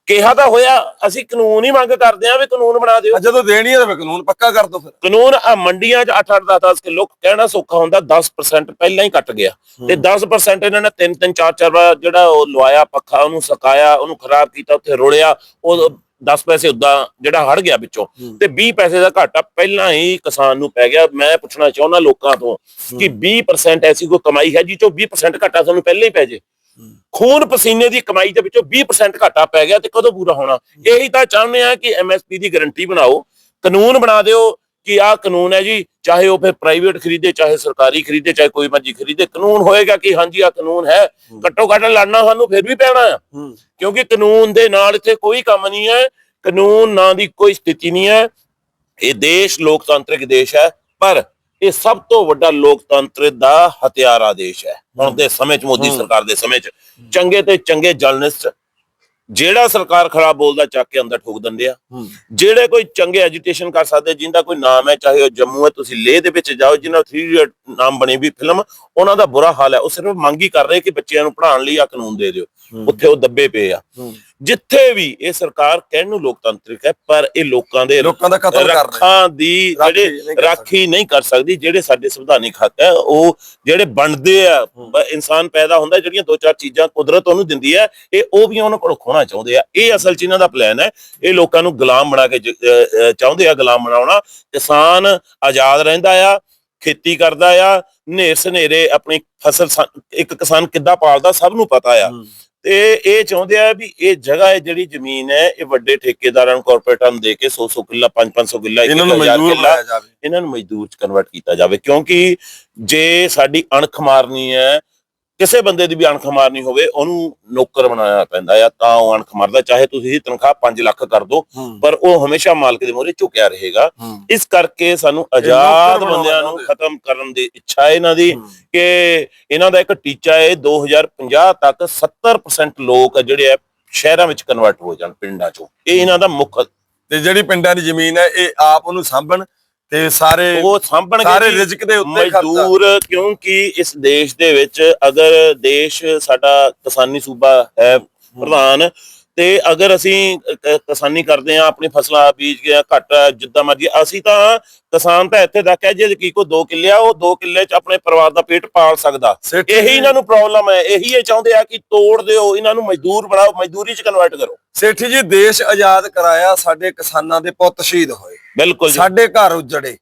ਕਿਹਾ ਤਾਂ ਹੋਇਆ ਅਸੀਂ ਕਾਨੂੰਨ ਹੀ ਮੰਗ ਕਰਦੇ ਆ ਵੀ ਕਾਨੂੰਨ ਬਣਾ ਦਿਓ। ਜਦੋਂ ਦੇਣੀ ਹੈ ਤਾਂ ਫਿਰ ਕਾਨੂੰਨ ਪੱਕਾ ਕਰ ਦੋ ਫਿਰ। ਕਾਨੂੰਨ ਆ ਮੰਡੀਆਂ 'ਚ 8 8 10 10 ਕਿਲੋ ਕਹਿਣਾ ਸੌਖਾ ਹੁੰਦਾ 10% ਪਹਿਲਾਂ ਹੀ ਕੱਟ ਗਿਆ। ਤੇ 10% ਇਹਨਾਂ ਨੇ ਤਿੰਨ ਤਿੰਨ ਚਾਰ ਚਾਰ ਵਾਰ ਜਿਹੜਾ ਉਹ ਲਵਾਇਆ ਪੱਖਾ ਉਹਨੂੰ ਸਕਾਇਆ ਉਹਨੂੰ ਖਰਾਬ ਕੀਤਾ ਉੱਥੇ ਰੋਲਿਆ ਉਹ 10 ਪੈਸੇ ਉਦਾਂ ਜਿਹੜਾ ਹੜ ਗਿਆ ਵਿੱਚੋਂ। ਤੇ 20 ਪੈਸੇ ਦਾ ਘਾਟਾ ਪਹਿਲਾਂ ਹੀ ਕਿਸਾਨ ਨੂੰ ਪੈ ਗਿਆ। ਮੈਂ ਪੁੱਛਣਾ ਚਾਹੁੰਦਾ ਲੋਕਾਂ ਤੋਂ ਕਿ 20% ਐਸੀ ਕੋਈ ਕਮਾਈ ਹੈ ਜੀ ਚੋਂ 20% ਘਾਟਾ ਤੁਹਾਨੂੰ ਪਹਿਲਾਂ ਹੀ ਪੈ ਜੇ? ਖੂਨ ਪਸੀਨੇ ਦੀ ਕਮਾਈ ਦੇ ਵਿੱਚੋਂ 20% ਘਾਟਾ ਪੈ ਗਿਆ ਤੇ ਕਦੋਂ ਪੂਰਾ ਹੋਣਾ? ਇਹੀ ਤਾਂ ਚਾਹੁੰਦੇ ਆ ਕਿ ਐਮਐਸਪੀ ਦੀ ਗਾਰੰਟੀ ਬਣਾਓ। ਕਾਨੂੰਨ ਬਣਾ ਦਿਓ ਕਿ ਆਹ ਕਾਨੂੰਨ ਹੈ ਜੀ ਚਾਹੇ ਉਹ ਫਿਰ ਪ੍ਰਾਈਵੇਟ ਖਰੀਦੇ ਚਾਹੇ ਸਰਕਾਰੀ ਖਰੀਦੇ ਚਾਹੇ ਕੋਈ ਮਰਜ਼ੀ ਖਰੀਦੇ। ਕਾਨੂੰਨ ਹੋਏਗਾ ਕਿ ਹਾਂਜੀ ਆ ਕਾਨੂੰਨ ਹੈ। ਘੱਟੋ ਘੱਟ ਲੜਨਾ ਸਾਨੂੰ ਫਿਰ ਵੀ ਪੈਣਾ ਆ ਕਿਉਂਕਿ ਕਾਨੂੰਨ ਦੇ ਨਾਲ ਇੱਥੇ ਕੋਈ ਕੰਮ ਨਹੀਂ ਹੈ। ਕਾਨੂੰਨ ਨਾਂ ਦੀ ਕੋਈ ਸਥਿਤੀ ਨਹੀਂ ਹੈ। ਇਹ ਦੇਸ਼ ਲੋਕਤੰਤਰਿਕ ਦੇਸ਼ ਹੈ। ਪਰ ਇਹ ਸਭ ਤੋਂ ਵੱਡਾ ਲੋਕਤੰਤਰ ਦਾ ਹਥਿਆਰਾ ਦੇਸ਼ ਹੈ। ਹੁਣ ਦੇ ਸਮੇਂ 'ਚ ਮੋਦੀ ਸਰਕਾਰ ਦੇ ਸਮੇਂ 'ਚ ਚੰਗੇ ਤੇ ਚੰਗੇ ਜਰਨਲਿਸਟ ਜਿਹੜਾ ਸਰਕਾਰ ਖਰਾਬ ਬੋਲਦਾ ਚੱਕ ਕੇ ਅੰਦਰ ਠੋਕ ਦਿੰਦੇ ਆ। ਜਿਹੜੇ ਕੋਈ ਚੰਗੇ ਐਜੀਟੇਸ਼ਨ ਕਰ ਸਕਦੇ ਜਿੰਦਾ ਕੋਈ ਨਾਮ ਹੈ ਚਾਹੇ ਉਹ ਜੰਮੂ ਹੈ ਤੁਸੀਂ ਲੇਹ ਦੇ ਵਿੱਚ ਜਾਓ ਜਿਨ੍ਹਾਂ 3 ਨਾਮ ਬਣੀ ਵੀ ਫਿਲਮ ਉਹਨਾਂ ਦਾ ਬੁਰਾ ਹਾਲ ਹੈ। ਉਹ ਸਿਰਫ ਮੰਗ ਹੀ ਕਰ ਰਹੇ ਕਿ ਬੱਚਿਆਂ ਨੂੰ ਪੜ੍ਹਾਉਣ ਲਈ ਆ ਕਾਨੂੰਨ ਦੇ ਦਿਓ। ਉੱਥੇ ਉਹ ਦੱਬੇ ਪਏ ਆ। ਜਿੱਥੇ ਵੀ ਇਹ ਸਰਕਾਰ ਕਹਿਣ ਨੂੰ ਲੋਕਤੰਤਰਿਕ ਹੈ ਪਰ ਇਹ ਲੋਕਾਂ ਦੇ ਲੋਕਾਂ ਦਾ ਕਤਲ ਕਰ ਰਹੇ ਰੱਖਾਂ ਦੀ ਜਿਹੜੇ ਨਹੀਂ ਕਰ ਰਾਖੀ ਨਹੀਂ ਕਰ ਸਕਦੀ ਜਿਹੜੇ ਸਾਡੇ ਸੰਵਿਧਾਨਿਕ ਹੱਕ ਹੈ ਉਹ ਜਿਹੜੇ ਬਣਦੇ ਆ ਇਨਸਾਨ ਪੈਦਾ ਹੁੰਦਾ ਜਿਹੜੀਆਂ ਦੋ ਚਾਰ ਚੀਜ਼ਾਂ ਕੁਦਰਤ ਉਹਨੂੰ ਦਿੰਦੀ ਹੈ ਇਹ ਉਹ ਵੀ ਉਹਨਾਂ ਕੋਲੋਂ ਖੋਣਾ ਚਾਹੁੰਦੇ ਆ। ਇਹ ਅਸਲ ਚ ਇਹਨਾਂ ਦਾ ਪਲਾਨ ਹੈ। ਇਹ ਲੋਕਾਂ ਨੂੰ ਗੁਲਾਮ ਬਣਾ ਕੇ ਚਾਹੁੰਦੇ ਆ ਗੁਲਾਮ ਬਣਾਉਣਾ। ਕਿਸਾਨ ਆਜ਼ਾਦ ਰਹਿੰਦਾ ਆ ਖੇਤੀ ਕਰਦਾ ਆ ਨੇਰ ਸਨੇਰੇ ਆਪਣੀ ਫਸਲ ਇੱਕ ਕਿਸਾਨ ਕਿੱਦਾਂ ਪਾਲਦਾ ਸਭ ਨੂੰ ਪਤਾ ਆ। ਤੇ ਇਹ ਚਾਹੁੰਦੇ ਆ ਵੀ ਇਹ ਜਗ੍ਹਾ ਹੈ ਜਿਹੜੀ ਜ਼ਮੀਨ ਹੈ ਇਹ ਵੱਡੇ ਠੇਕੇਦਾਰਾਂ ਨੂੰ ਕਾਰਪੋਰੇਟਾਂ ਨੂੰ ਦੇ ਕੇ 100 100 ਕਿੱਲਾ 5 500 ਕਿੱਲਾ ਇਹਨਾਂ ਨੂੰ ਮਜ਼ਦੂਰ ਬਣਾਇਆ ਜਾਵੇ। ਇਹਨਾਂ ਨੂੰ ਮਜ਼ਦੂਰ ਚ ਕਨਵਰਟ ਕੀਤਾ ਜਾਵੇ। ਕਿਉਂਕਿ ਜੇ ਸਾਡੀ ਅਣਖ ਮਾਰਨੀ ਹੈ ਕਿਸੇ ਬੰਦੇ ਦੀ ਵੀ ਅਣਖ ਮਾਰਨੀ ਹੋਵੇ ਉਹਨੂੰ ਨੌਕਰ ਬਣਾਇਆ ਪੈਂਦਾ ਆ ਤਾਂ ਉਹ ਅਣਖ ਮਾਰਦਾ ਚਾਹੇ ਤੁਸੀਂ ਇਹਦੀ ਤਨਖਾਹ 5 ਲੱਖ ਕਰ ਦਿਓ ਪਰ ਉਹ ਹਮੇਸ਼ਾ ਮਾਲਕ ਦੇ ਮੂਹਰੇ ਝੁਕਿਆ ਰਹੇਗਾ। ਇਸ ਕਰਕੇ ਸਾਨੂੰ ਆਜ਼ਾਦ ਬਣਾਉਣਾ ਬੰਦਿਆਂ ਨੂੰ। ਖਤਮ ਕਰਨ ਦੀ ਇੱਛਾ ਇਹਨਾਂ ਦੀ ਕਿ ਇਹਨਾਂ ਦਾ ਇੱਕ ਟੀਚਾ ਹੈ 2050 ਤੱਕ 70% ਲੋਕ ਜਿਹੜੇ ਸ਼ਹਿਰਾਂ ਵਿੱਚ ਕਨਵਰਟ ਹੋ ਜਾਣ ਪਿੰਡਾਂ ਚੋਂ। ਇਹ ਇਹਨਾਂ ਦਾ ਮੁੱਖ ਤੇ ਜਿਹੜੀ ਪਿੰਡਾਂ ਦੀ ਜ਼ਮੀਨ ਹੈ ਇਹ ਆਪ ਉਹਨੂੰ ਸਾਂਭਣ ਤੇ ਸਾਰੇ ਉਹ ਸਾਂਭਣਗੇ ਸਾਰੇ। ਰਿਜ਼ਕ ਦੇ ਉੱਤੇ ਖਰਚਾ ਮਜ਼ਦੂਰ ਕਿਉਂਕਿ ਇਸ ਦੇਸ਼ ਦੇ ਵਿੱਚ ਅਗਰ ਦੇਸ਼ ਸਾਡਾ ਕਿਸਾਨੀ ਸੂਬਾ ਹੈ ਪ੍ਰਧਾਨ ਤੇ ਅਗਰ ਅਸੀਂ ਕ- ਕ- ਕਿਸਾਨੀ ਕਰਦੇ ਆ ਆਪਣੀ ਫਸਲਾਂ ਬੀਜ ਗਿਆ ਘੱਟ ਆ, ਜਿੱਦਾਂ ਮਰਜ਼ੀ ਅਸੀਂ ਤਾਂ ਕਿਸਾਨ ਤਾਂ ਇੱਥੇ ਤੱਕ ਹੈ ਜੇ ਕੀ ਕੋ 2 ਕਿੱਲੇ ਆ ਉਹ 2 ਕਿੱਲੇ ਚ ਆਪਣੇ ਪਰਿਵਾਰ ਦਾ ਪੇਟ ਪਾਲ ਸਕਦਾ। ਸਿੱਟ ਇਹੀ ਇਹਨਾਂ ਨੂੰ ਪ੍ਰੋਬਲਮ ਹੈ ਇਹੀ ਇਹ ਚਾਹੁੰਦੇ ਆ ਕਿ ਤੋੜ ਦਿਓ ਇਹਨਾਂ ਨੂੰ ਮਜ਼ਦੂਰ ਬਣਾਓ ਮਜ਼ਦੂਰੀ ਚ ਕਨਵਰਟ ਕਰੋ। ਸੇਠੀ ਜੀ ਦੇਸ਼ ਆਜ਼ਾਦ ਕਰਾਇਆ ਸਾਡੇ ਕਿਸਾਨਾਂ ਦੇ ਪੁੱਤ ਸ਼ਹੀਦ ਹੋਏ। ਬਿਲਕੁਲ ਜੀ। ਸਾਡੇ ਘਰ ਉਜੜੇ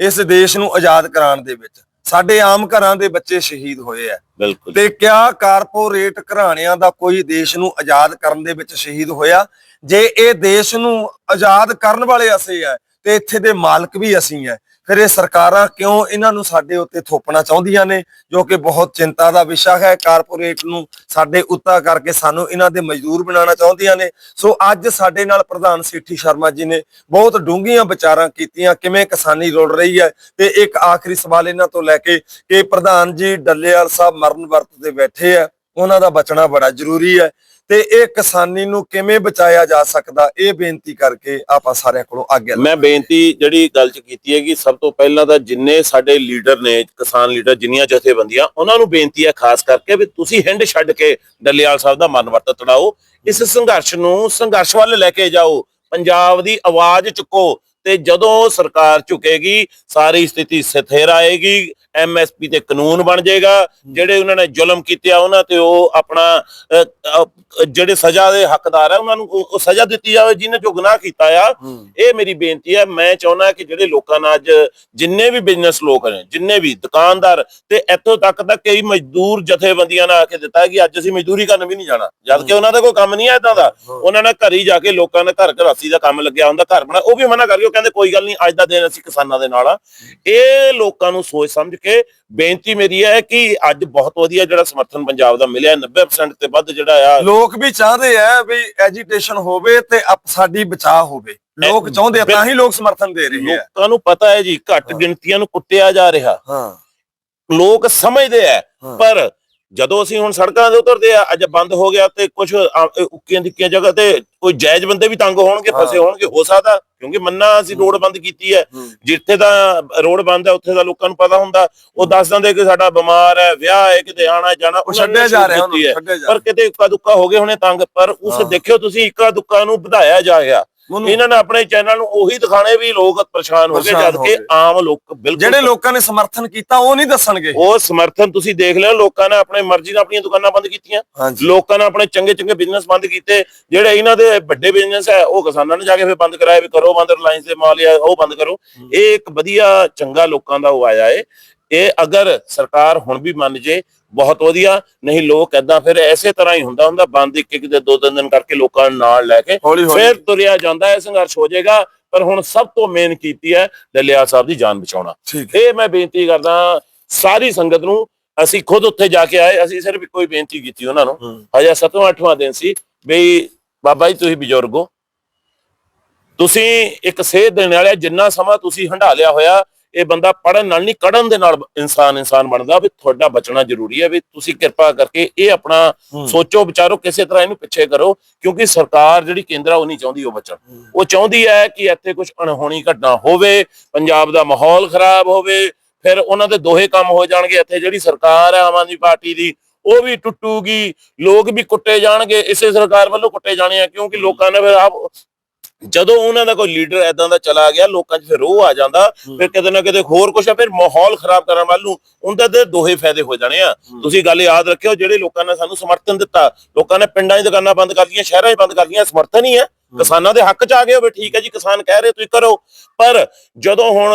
ਇਸ ਦੇਸ਼ ਨੂੰ ਆਜ਼ਾਦ ਕਰਾਉਣ ਦੇ ਵਿੱਚ। ਸਾਡੇ ਆਮ ਘਰਾਂ ਦੇ ਬੱਚੇ ਸ਼ਹੀਦ ਹੋਏ ਆ। ਬਿਲਕੁਲ। ਤੇ ਕਿਆ ਕਾਰਪੋਰੇਟ ਘਰਾਣਿਆਂ ਦਾ ਕੋਈ ਦੇਸ਼ ਨੂੰ ਆਜ਼ਾਦ ਕਰਨ ਦੇ ਵਿੱਚ ਸ਼ਹੀਦ ਹੋਇਆ? ਜੇ ਇਹ ਦੇਸ਼ ਨੂੰ ਆਜ਼ਾਦ ਕਰਨ ਵਾਲੇ ਅਸੀਂ ਆ ਤੇ ਇੱਥੇ ਦੇ ਮਾਲਕ ਵੀ ਅਸੀਂ ਆ। ਫਿਰ ਇਹ ਸਰਕਾਰਾਂ ਕਿਉਂ ਇਹਨਾਂ ਨੂੰ ਸਾਡੇ ਉੱਤੇ ਥੋਪਣਾ ਚਾਹੁੰਦੀਆਂ ਨੇ, ਜੋ ਕਿ ਬਹੁਤ ਚਿੰਤਾ ਦਾ ਵਿਸ਼ਾ ਹੈ, ਕਾਰਪੋਰੇਟ ਨੂੰ ਸਾਡੇ ਉੱਤਾ ਕਰਕੇ ਸਾਨੂੰ ਇਹਨਾਂ ਦੇ ਮਜ਼ਦੂਰ ਬਣਾਉਣਾ ਚਾਹੁੰਦੀਆਂ ਨੇ। ਸੋ ਅੱਜ ਸਾਡੇ ਨਾਲ ਪ੍ਰਧਾਨ ਸੇਠੀ ਸ਼ਰਮਾ ਜੀ ਨੇ ਬਹੁਤ ਡੂੰਘੀਆਂ ਵਿਚਾਰਾਂ ਕੀਤੀਆਂ, ਕਿਵੇਂ ਕਿਸਾਨੀ ਰੁਲ ਰਹੀ ਹੈ ਤੇ ਇੱਕ ਆਖਰੀ ਸਵਾਲ ਇਹਨਾਂ ਤੋਂ ਲੈ ਕੇ ਕਿ ਪ੍ਰਧਾਨ ਜੀ ਡੱਲੇਵਾਲ ਸਾਹਿਬ ਮਰਨ ਵਰਤ ਤੇ ਬੈਠੇ ਆ, ਉਹਨਾਂ ਦਾ ਬਚਣਾ ਬੜਾ ਜ਼ਰੂਰੀ ਹੈ। ਤੇ ਇਹ ਕਿਸਾਨੀ ਨੂੰ ਕਿਵੇਂ ਬਚਾਇਆ ਜਾ ਸਕਦਾ? ਇਹ ਬੇਨਤੀ ਕਰਕੇ ਆਪਾਂ ਸਾਰਿਆਂ ਕੋਲੋਂ ਆਗਿਆ। ਮੈਂ ਬੇਨਤੀ ਜਿਹੜੀ ਗੱਲ ਚ ਕੀਤੀ ਹੈ ਕਿ ਸਭ ਤੋਂ ਪਹਿਲਾਂ ਤਾਂ ਜਿੰਨੇ ਸਾਡੇ ਲੀਡਰ ਨੇ ਕਿਸਾਨ ਲੀਡਰ ਜਿੰਨੀਆਂ ਜਥੇਬੰਦੀਆਂ ਉਹਨਾਂ ਨੂੰ ਬੇਨਤੀ ਹੈ ਖਾਸ ਕਰਕੇ ਵੀ ਤੁਸੀਂ ਹਿੰਡ ਛੱਡ ਕੇ ਡੱਲੇਵਾਲ ਸਾਹਿਬ ਦਾ ਮਨ ਵਰਤ ਤੜਾਓ। ਇਸ ਸੰਘਰਸ਼ ਨੂੰ ਸੰਘਰਸ਼ ਵੱਲ ਲੈ ਕੇ ਜਾਓ। ਪੰਜਾਬ ਦੀ ਆਵਾਜ਼ ਚੁੱਕੋ। ਤੇ ਜਦੋਂ ਸਰਕਾਰ ਝੁਕੇਗੀ ਸਾਰੀ ਸਥਿਤੀ ਸਥਿਰ ਆਏਗੀ ਐਮਐਸਪੀ ਤੇ ਕਾਨੂੰਨ ਬਣ ਜਾਏਗਾ। ਜਿਹੜੇ ਉਹਨਾਂ ਨੇ ਜ਼ੁਲਮ ਕੀਤੇ ਆ ਉਹਨਾਂ ਤੇ ਉਹ ਆਪਣਾ ਜਿਹੜੇ ਸਜ਼ਾ ਦੇ ਹੱਕਦਾਰ ਆ ਉਹਨਾਂ ਨੂੰ ਉਹ ਸਜ਼ਾ ਦਿੱਤੀ ਜਾਵੇ ਜਿਹਨੇ ਜੋ ਗੁਨਾਹ ਕੀਤਾ ਆ। ਇਹ ਮੇਰੀ ਬੇਨਤੀ ਹੈ ਮੈਂ ਚਾਹੁੰਦਾ ਕਿ ਜਿਹੜੇ ਲੋਕਾਂ ਨਾਲ ਅੱਜ ਜਿੰਨੇ ਵੀ ਬਿਜ਼ਨਸ ਲੋਕ ਨੇ ਜਿੰਨੇ ਵੀ ਦੁਕਾਨਦਾਰ ਤੇ ਇੱਥੋਂ ਤੱਕ ਤਾਂ ਕਈ ਮਜ਼ਦੂਰ ਜਥੇਬੰਦੀਆਂ ਨੇ ਆ ਕੇ ਦਿੱਤਾ ਕਿ ਅੱਜ ਅਸੀਂ ਮਜ਼ਦੂਰੀ ਕਰਨ ਵੀ ਨਹੀਂ ਜਾਣਾ। ਜਦ ਕਿ ਉਹਨਾਂ ਦਾ ਕੋਈ ਕੰਮ ਨਹੀਂ ਹੈ ਇਦਾਂ ਦਾ। ਉਹਨਾਂ ਨੇ ਘਰ ਹੀ ਜਾ ਕੇ ਲੋਕਾਂ ਨੇ ਘਰ ਘਰਾਸੀ ਦਾ ਕੰਮ ਲੱਗਿਆ ਹੁੰਦਾ ਘਰ ਬਣਾ ਉਹ ਵੀ ਮਨਾ ਕਰਕੇ ਉਹ ਕਹਿੰਦੇ ਕੋਈ ਗੱਲ ਨਹੀਂ ਅੱਜ ਦਾ ਦਿਨ ਅਸੀਂ ਕਿਸਾਨਾਂ ਦੇ ਨਾਲ ਆ। ਇਹ ਲੋਕਾਂ ਨੂੰ ਸੋਚ ਸਮਝ ਕੇ ਬੇਨਤੀ ਮੇਰੀ ਹੈ ਕਿ ਅੱਜ ਬਹੁਤ ਵਧੀਆ ਜਿਹੜਾ ਸਮਰਥਨ ਪੰਜਾਬ ਦਾ ਮਿਲਿਆ 90% ਤੇ ਵੱਧ ਜਿਹੜਾ ਆ। ਲੋਕ ਵੀ ਚਾਹਦੇ ਆ ਵੀ ਐਜੀਟੇਸ਼ਨ ਹੋਵੇ ਤੇ ਸਾਡੀ ਬਚਾਅ ਹੋਵੇ। ਲੋਕ ਚਾਹੁੰਦੇ ਆ ਤਾਂ ਹੀ ਲੋਕ ਸਮਰਥਨ ਦੇ ਰਹੇ ਆ। ਲੋਕਾਂ ਨੂੰ ਪਤਾ ਹੈ ਜੀ ਘੱਟ ਗਿਣਤੀਆਂ ਨੂੰ ਕੁੱਟਿਆ ਜਾ ਰਿਹਾ। ਹਾਂ। ਲੋਕ ਸਮਝਦੇ ਆ। ਪਰ ਜਦੋਂ ਅਸੀਂ ਹੁਣ ਸੜਕਾਂ ਦੇ ਉਤਰਦੇ ਆ ਅੱਜ ਬੰਦ ਹੋ ਗਿਆ ਤੇ ਕੁਝ ਉੱਕੀਆਂ ਦਿੱਕੀਆਂ ਜਗ੍ਹਾ ਤੇ ਕੋਈ ਜਾਇਜ਼ ਬੰਦੇ ਵੀ ਤੰਗ ਹੋਣਗੇ। ਫਸੇ ਹੋਣਗੇ ਹੋ ਸਕਦਾ ਕਿਉਂਕਿ ਮੰਨਾ ਅਸੀਂ ਰੋਡ ਬੰਦ ਕੀਤੀ ਹੈ। ਜਿੱਥੇ ਦਾ ਰੋਡ ਬੰਦ ਹੈ ਉੱਥੇ ਦਾ ਲੋਕਾਂ ਨੂੰ ਪਤਾ ਹੁੰਦਾ ਉਹ ਦੱਸ ਦਿੰਦੇ ਕਿ ਸਾਡਾ ਬਿਮਾਰ ਹੈ ਵਿਆਹ ਹੈ ਕਿਤੇ ਆਣਾ ਜਾਣਾ ਉਹ ਛੱਡਿਆ ਜਾ ਰਿਹਾ ਉਹਨੂੰ ਪਰ ਕਿਤੇ ਇੱਕਾ ਦੁੱਕਾ ਹੋ ਗਏ ਹੋਣੇ ਤੰਗ ਪਰ ਉਸ। ਦੇਖਿਓ ਤੁਸੀਂ ਇੱਕਾ ਦੁੱਕਾ ਨੂੰ ਵਧਾਇਆ ਜਾ ਉਹਨੂੰ- ਇਹਨਾਂ ਨੇ ਆਪਣੇ ਚੈਨਲ ਨੂੰ ਉਹੀ ਦਿਖਾਣੇ ਵੀ ਲੋਕ ਪਰੇਸ਼ਾਨ ਹੋ ਗਏ ਜਦ ਕਿ। ਆਮ ਲੋਕ ਬਿਲਕੁਲ ਜਿਹੜੇ ਲੋਕਾਂ ਨੇ ਸਮਰਥਨ ਕੀਤਾ ਉਹ ਨਹੀਂ ਦੱਸਣਗੇ। ਉਹ ਸਮਰਥਨ ਤੁਸੀਂ ਦੇਖ ਲਿਓ ਲੋਕਾਂ ਨੇ ਆਪਣੇ ਮਰਜ਼ੀ ਨਾਲ ਆਪਣੀਆਂ ਦੁਕਾਨਾਂ ਬੰਦ ਕੀਤੀਆਂ। ਲੋਕਾਂ ਨੇ ਆਪਣੇ ਚੰਗੇ ਚੰਗੇ ਬਿਜ਼ਨਸ ਬੰਦ ਕੀਤੇ। ਜਿਹੜੇ ਇਹਨਾਂ ਦੇ ਵੱਡੇ ਬਿਜ਼ਨਸ ਹੈ ਉਹ ਕਿਸਾਨਾਂ ਨੇ ਜਾ ਕੇ ਫਿਰ ਬੰਦ ਕਰਾਏ ਵੀ ਕਰੋ ਬੰਦ ਰਿਲਾਇੰਸ ਦੇ ਮਾਲ ਆ ਉਹ ਬੰਦ ਕਰੋ। ਇਹ ਇੱਕ ਵਧੀਆ ਚੰਗਾ ਲੋਕਾਂ ਦਾ ਉਹ ਆਇਆ ਏ। ਇਹ ਅਗਰ ਸਰਕਾਰ ਹੁਣ ਵੀ ਮੰਨ ਜੇ ਬਹੁਤ ਵਧੀਆ ਨਹੀਂ ਲੋਕ ਏਦਾਂ ਫਿਰ ਐਸੇ ਤਰ੍ਹਾਂ ਹੀ ਹੁੰਦਾ ਹੁੰਦਾ ਬੰਦ ਇੱਕ ਇੱਕ ਦੇ ਦੋ ਤਿੰਨ ਦਿਨ ਕਰਕੇ ਲੋਕਾਂ ਨੂੰ ਨਾਲ ਲੈ ਕੇ ਫਿਰ ਤੁਰਿਆ ਜਾਂਦਾ ਹੈ ਸੰਘਰਸ਼ ਹੋ ਜਾਏਗਾ ਪਰ ਹੁਣ ਸਭ ਤੋਂ ਮੇਨ ਕੀਤੀ ਹੈ ਡੱਲੇਵਾਲ ਸਾਹਿਬ ਦੀ ਜਾਨ ਬਚਾਉਣਾ। ਇਹ ਮੈਂ ਬੇਨਤੀ ਕਰਦਾ ਸਾਰੀ ਸੰਗਤ ਨੂੰ ਅਸੀਂ ਖੁਦ ਉੱਥੇ ਜਾ ਕੇ ਆਏ ਅਸੀਂ ਸਿਰਫ ਕੋਈ ਬੇਨਤੀ ਕੀਤੀ ਉਹਨਾਂ ਨੂੰ। ਹਜੇ 7ਵਾਂ 8ਵਾਂ ਦਿਨ ਸੀ ਬਈ ਬਾਬਾ ਜੀ ਤੁਸੀਂ ਬਜ਼ੁਰਗੋ ਤੁਸੀਂ ਇੱਕ ਸੇਧ ਦੇਣ ਵਾਲਿਆ ਜਿੰਨਾ ਸਮਾਂ ਤੁਸੀਂ ਹੰਢਾ ਲਿਆ ਹੋਇਆ ਇਹ ਬੰਦਾ ਪੜਨ ਨਾਲ ਨਹੀਂ ਕੜਨ ਦੇ ਨਾਲ ਇਨਸਾਨ ਇਨਸਾਨ ਬਣਦਾ ਵੀ ਤੁਹਾਡਾ ਬਚਣਾ ਜ਼ਰੂਰੀ ਹੈ ਵੀ ਤੁਸੀਂ ਕਿਰਪਾ ਕਰਕੇ ਇਹ ਆਪਣਾ। ਸੋਚੋ ਵਿਚਾਰੋ ਕਿਸੇ ਤਰ੍ਹਾਂ ਇਹਨੂੰ ਪਿੱਛੇ ਕਰੋ ਕਿਉਂਕਿ ਸਰਕਾਰ ਜਿਹੜੀ ਕੇਂਦਰ ਆ ਉਹ ਨਹੀਂ ਚਾਹੁੰਦੀ ਉਹ ਬਚਣ। ਉਹ ਚਾਹੁੰਦੀ ਹੈ ਕਿ ਇੱਥੇ ਕੁਝ ਅਣਹੋਣੀ ਘਟਨਾ ਹੋਵੇ ਪੰਜਾਬ ਦਾ ਮਾਹੌਲ ਖਰਾਬ ਹੋਵੇ ਫਿਰ ਉਹਨਾਂ ਦੇ ਦੋਹੇ ਕੰਮ ਹੋ ਜਾਣਗੇ। ਇੱਥੇ ਜਿਹੜੀ ਸਰਕਾਰ ਹੈ ਆਮ ਆਦਮੀ ਪਾਰਟੀ ਦੀ ਉਹ ਵੀ ਟੁੱਟੂਗੀ। ਲੋਕ ਵੀ ਕੁੱਟੇ ਜਾਣਗੇ। ਇਸੇ ਸਰਕਾਰ ਵੱਲੋਂ ਕੁੱਟੇ ਜਾਣੇ ਆ ਕਿਉਂਕਿ ਲੋਕਾਂ ਨੇ ਫਿਰ ਆਪ ਜਦੋਂ ਉਹਨਾਂ ਦਾ ਕੋਈ ਲੀਡਰ ਐਦਾਂ ਦਾ ਚਲਾ ਗਿਆ ਲੋਕਾਂ 'ਚ ਫਿਰ ਰੋਹ ਆ ਜਾਂਦਾ ਫਿਰ ਕਿਤੇ ਨਾ ਕਿਤੇ ਹੋਰ ਕੁਛ ਆ ਫਿਰ ਮਾਹੌਲ ਖਰਾਬ ਕਰਨ ਵੱਲ ਨੂੰ ਉਹਨਾਂ ਦੇ ਦੋਹੇ ਫਾਇਦੇ ਹੋ ਜਾਣੇ ਆ। ਤੁਸੀਂ ਗੱਲ ਯਾਦ ਰੱਖਿਓ ਜਿਹੜੇ ਲੋਕਾਂ ਨੇ ਸਾਨੂੰ ਸਮਰਥਨ ਦਿੱਤਾ ਲੋਕਾਂ ਨੇ ਪਿੰਡਾਂ 'ਚ ਦੁਕਾਨਾਂ ਬੰਦ ਕਰ ਲਈਆਂ ਸ਼ਹਿਰਾਂ 'ਚ ਬੰਦ ਕਰ ਲਈਆਂ ਸਮਰਥਨ ਹੀ ਹੈ। ਕਿਸਾਨਾਂ ਦੇ ਹੱਕ 'ਚ ਆ ਗਏ ਹੋਵੇ ਠੀਕ ਹੈ ਜੀ ਕਿਸਾਨ ਕਹਿ ਰਹੇ ਤੁਸੀਂ ਕਰੋ। ਪਰ ਜਦੋਂ ਹੁਣ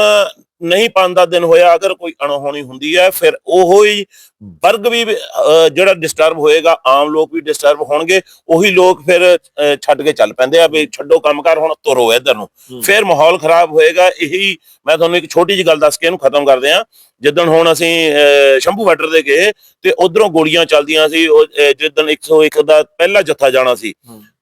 ਨਹੀਂ ਪੰਜ ਦਸ ਦਿਨ ਹੋਇਆ ਅਗਰ ਕੋਈ ਅਣਹੋਣੀ ਹੁੰਦੀ ਹੈ ਫਿਰ ਉਹੋ ਹੀ ਵਰਗ ਵੀ ਜਿਹੜਾ ਡਿਸਟਰਬ ਹੋਏਗਾ ਆਮ ਲੋਕ ਵੀ ਡਿਸਟਰਬ ਹੋਣਗੇ ਉਹੀ ਲੋਕ ਫਿਰ ਛੱਡ ਕੇ ਚੱਲ ਪੈਂਦੇ ਆ ਵੀ ਛੱਡੋ ਕੰਮਕਾਰ ਹੁਣ ਤੁਰੋ ਇੱਧਰ ਨੂੰ। ਫਿਰ ਮਾਹੌਲ ਖਰਾਬ ਹੋਏਗਾ ਇਹੀ ਮੈਂ ਤੁਹਾਨੂੰ ਇੱਕ ਛੋਟੀ ਜਿਹੀ ਗੱਲ ਦੱਸ ਕੇ ਇਹਨੂੰ ਖਤਮ ਕਰਦੇ ਆ ਜਿੱਦਣ ਹੁਣ ਅਸੀਂ ਸ਼ੰਭੂ ਬਾਰਡਰ ਦੇ ਗਏ ਤੇ ਉਧਰੋਂ ਗੋਲੀਆਂ ਚੱਲਦੀਆਂ ਸੀ ਜਿੱਦਣ 101 ਦਾ ਪਹਿਲਾ ਜੱਥਾ ਜਾਣਾ ਸੀ।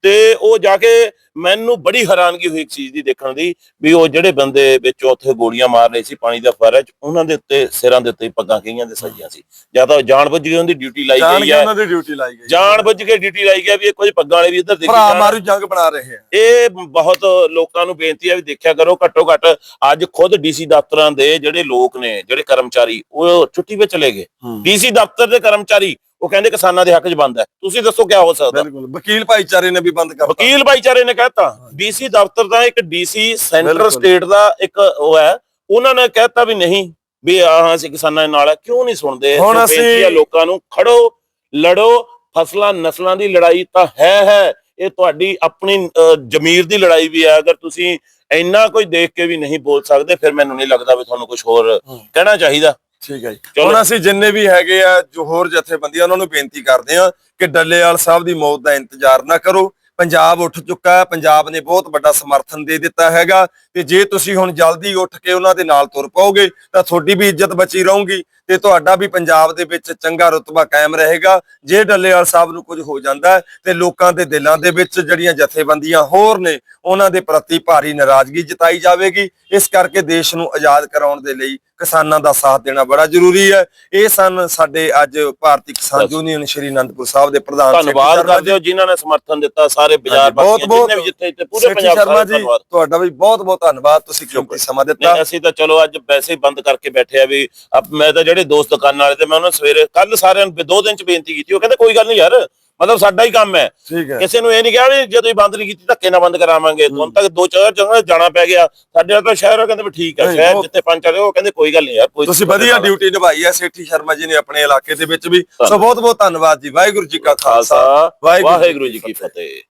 ਤੇ ਉਹ ਜਾ ਕੇ ਮੈਨੂੰ ਬੜੀ ਹੈਰਾਨਗੀ ਹੋਈ ਇੱਕ ਚੀਜ਼ ਦੀ ਦੇਖਣ ਦੀ ਵੀ ਉਹ ਜਿਹੜੇ ਬੰਦੇ ਵਿੱਚ ਉੱਥੇ ਗੋਲੀਆਂ ਮਾਰ ਰਹੇ ਸੀ ਪਾਣੀ ਦਾ ਫਰਜ ਉਹਨਾਂ ਦੇ ਉੱਤੇ ਸਿਰਾਂ ਦੇ ਉੱਤੇ ਪੱਗਾਂ ਕਈਆਂ ਦੇ ਸਜੀਆਂ ਸੀ। ਜਾਂ ਤਾਂ ਜਾਣ ਬੁੱਝ ਕੇ ਉਹਦੀ ਡਿਊਟੀ ਲਾਈ ਗਈ ਹੈ। ਉਹਨਾਂ ਦੀ ਡਿਊਟੀ ਲਾਈ ਗਈ। ਜਾਣ ਬੁੱਝ ਕੇ ਡਿਊਟੀ ਲਾਈ ਗਈ ਵੀ ਇਹ ਕੁਝ ਪੱਗਾਂ ਵਾਲੇ ਵੀ ਇੱਧਰ ਦੇਖੀ ਭਰਾ ਮਾਰੂ ਜੰਗ ਬਣਾ ਰਹੇ ਆ। ਇਹ ਬਹੁਤ ਲੋਕਾਂ ਨੂੰ ਬੇਨਤੀ ਹੈ ਵੀ ਦੇਖਿਆ ਕਰੋ ਘੱਟੋ ਘੱਟ ਅੱਜ ਖੁਦ ਡੀਸੀ ਦਫ਼ਤਰਾਂ ਦੇ ਜਿਹੜੇ ਲੋਕ ਨੇ ਜਿਹੜੇ ਕਰਮਚਾਰੀ ਉਹ ਛੁੱਟੀ 'ਤੇ ਚਲੇ ਗਏ। ਡੀਸੀ ਦਫ਼ਤਰ ਦੇ ਕਰਮਚਾਰੀ ਉਹ ਕਹਿੰਦੇ ਕਿਸਾਨਾਂ ਦੇ ਹੱਕ 'ਚ ਬੰਦ ਹੈ। ਤੁਸੀਂ ਦੱਸੋ ਕੀ ਹੋ ਸਕਦਾ? ਬਿਲਕੁਲ। ਵਕੀਲ ਭਾਈਚਾਰੇ ਨੇ ਵੀ ਬੰਦ ਕਰਤਾ। ਵਕੀਲ ਭਾਈਚਾਰੇ ਨੇ ਕਹਿਤਾ। ਡੀਸੀ ਦਫ਼ਤਰ ਦਾ ਇੱਕ ਡੀਸੀ ਸੈਂਟਰ। ਸਟੇਟ ਦਾ ਇੱਕ ਉਹ ਹੈ ਉਹਨਾਂ ਨੇ ਕਹਿਤਾ ਵੀ ਨਹੀਂ ਵੀ ਆਹ ਅਸੀਂ ਕਿਸਾਨਾਂ ਦੇ ਨਾਲ ਹੈ ਕਿਉਂ ਨਹੀਂ ਸੁਣਦੇ? ਹੁਣ ਅਸੀਂ- ਲੋਕਾਂ ਨੂੰ ਖੜੋ ਲੜੋ ਫਸਲਾਂ ਨਸਲਾਂ ਦੀ ਲੜਾਈ ਤਾਂ ਹੈ ਹੈ। ਇਹ ਤੁਹਾਡੀ ਆਪਣੀ ਜ਼ਮੀਰ ਦੀ ਲੜਾਈ ਵੀ ਹੈ। ਅਗਰ ਤੁਸੀਂ ਇੰਨਾ ਕੋਈ ਦੇਖ ਕੇ ਵੀ ਨਹੀਂ ਬੋਲ ਸਕਦੇ ਫਿਰ ਮੈਨੂੰ ਨਹੀਂ ਲੱਗਦਾ ਵੀ ਤੁਹਾਨੂੰ ਕੁਝ ਹੋਰ ਕਹਿਣਾ ਚਾਹੀਦਾ। ਠੀਕ ਹੈ ਜੀ। ਹੁਣ ਅਸੀਂ ਜਿੰਨੇ ਵੀ ਹੈਗੇ ਆ ਜੋ ਹੋਰ ਜਥੇਬੰਦੀਆਂ ਉਹਨਾਂ ਨੂੰ ਬੇਨਤੀ ਕਰਦੇ ਆ ਕਿ ਡੱਲੇਵਾਲ ਸਾਹਿਬ ਦੀ ਮੌਤ ਦਾ ਇੰਤਜ਼ਾਰ ਨਾ ਕਰੋ। ਪੰਜਾਬ ਉੱਠ ਚੁੱਕਾ ਹੈ। ਪੰਜਾਬ ਨੇ ਬਹੁਤ ਵੱਡਾ ਸਮਰਥਨ ਦੇ ਦਿੱਤਾ ਹੈਗਾ। ਤੇ ਜੇ ਤੁਸੀਂ ਹੁਣ ਜਲਦੀ ਉੱਠ ਕੇ ਉਹਨਾਂ ਦੇ ਨਾਲ ਤੁਰ ਪਾਓਗੇ, ਤਾਂ ਤੁਹਾਡੀ ਵੀ ਇੱਜ਼ਤ ਬਚੀ ਰਹੂਗੀ ਤੇ ਤੁਹਾਡਾ ਵੀ ਪੰਜਾਬ ਦੇ ਵਿੱਚ ਚੰਗਾ ਰੁਤਬਾ ਕਾਇਮ ਰਹੇਗਾ। ਜੇ ਡੱਲੇਵਾਲ ਸਾਹਿਬ ਨੂੰ ਕੁਝ ਹੋ ਜਾਂਦਾ ਤੇ ਲੋਕਾਂ ਦੇ ਦਿਲਾਂ ਦੇ ਵਿੱਚ ਜਿਹੜੀਆਂ ਜਥੇਬੰਦੀਆਂ ਹੋਰ ਨੇ, ਉਹਨਾਂ ਦੇ ਪ੍ਰਤੀ ਭਾਰੀ ਨਾਰਾਜ਼ਗੀ ਜਤਾਈ ਜਾਵੇਗੀ। ਇਸ ਕਰਕੇ ਦੇਸ਼ ਨੂੰ ਆਜ਼ਾਦ ਕਰਾਉਣ ਦੇ ਲਈ ਕਿਸਾਨਾਂ ਦਾ ਸਾਥ ਦੇਣਾ ਬੜਾ ਜ਼ਰੂਰੀ ਹੈ। ਇਹ ਸਨ ਸਾਡੇ ਅੱਜ ਭਾਰਤੀ ਕਿਸਾਨ। ਯੂਨੀਅਨ ਸ਼੍ਰੀ ਅਨੰਦਪੁਰ ਸਾਹਿਬ ਦੇ ਪ੍ਰਧਾਨ ਧੰਨਵਾਦ ਕਰਦੇ ਹੋ ਜਿਨ੍ਹਾਂ ਨੇ ਸਮਰਥਨ ਦਿੱਤਾ ਸਾਰੇ ਬਾਜ਼ਾਰ ਜਿੰਨੇ ਵੀ ਜਿੱਥੇ ਜਿੱਥੇ ਪੂਰੇ ਪੰਜਾਬ ਦਾ ਧੰਨਵਾਦ। ਤੁਹਾਡਾ ਵੀ ਬਹੁਤ ਬਹੁਤ ਧੰਨਵਾਦ। ਤੁਸੀਂ ਕੀਮਤੀ ਸਮਾਂ ਦਿੱਤਾ। ਅਸੀਂ ਤਾਂ ਚਲੋ ਅੱਜ ਵੈਸੇ ਹੀ ਬੰਦ ਕਰਕੇ ਬੈਠੇ ਆ ਵੀ ਮੈਂ ਤਾਂ ਜਿਹੜੇ ਦੋਸਤ ਦੁਕਾਨਾਂ ਵਾਲੇ ਤੇ ਮੈਂ ਉਹਨਾਂ ਨੂੰ ਸਵੇਰੇ ਕੱਲ ਸਾਰਿਆਂ ਨੂੰ ਦੋ ਦਿਨ ਚ ਬੇਨਤੀ ਕੀਤੀ ਉਹ ਕਹਿੰਦੇ ਕੋਈ ਗੱਲ ਨਹੀਂ ਯਾਰ ਮਤਲਬ ਸਾਡਾ ਹੀ ਕੰਮ ਹੈ। ਠੀਕ ਹੈ। ਕਿਸੇ ਨੂੰ ਇਹ ਨਹੀਂ ਕਿਹਾ ਵੀ ਜੇ ਤੁਸੀਂ ਬੰਦ ਨਹੀਂ ਕੀਤੀ ਧੱਕੇ ਨਾਲ ਬੰਦ ਕਰਾਵਾਂਗੇ। ਤੁਹਾਨੂੰ ਤੱਕ ਦੋ ਚਾਰ ਜਗ੍ਹਾ ਜਾਣਾ ਪੈ ਗਿਆ। ਸਾਡੇ ਨਾਲ ਤਾਂ ਸ਼ਹਿਰ ਕਹਿੰਦੇ ਵੀ ਠੀਕ ਹੈ। ਸ਼ਹਿਰ ਜਿੱਥੇ ਪੰਜ ਚਾਰੇ ਉਹ ਕਹਿੰਦੇ ਕੋਈ ਗੱਲ ਨਹੀਂ ਯਾਰ ਕੋਈ ਤੁਸੀਂ ਵਧੀਆ ਡਿਊਟੀ ਨਿਭਾਈ ਹੈ ਸੇਠੀ ਸ਼ਰਮਾ ਜੀ ਨੇ ਆਪਣੇ ਇਲਾਕੇ ਦੇ ਵਿੱਚ ਵੀ। ਸੋ। ਬਹੁਤ ਬਹੁਤ ਧੰਨਵਾਦ ਜੀ। ਵਾਹਿਗੁਰੂ ਜੀ ਕਾ ਖਾਲਸਾ। ਵਾਹਿਗੁਰੂ ਜੀ ਕੀ ਫਤਿਹ।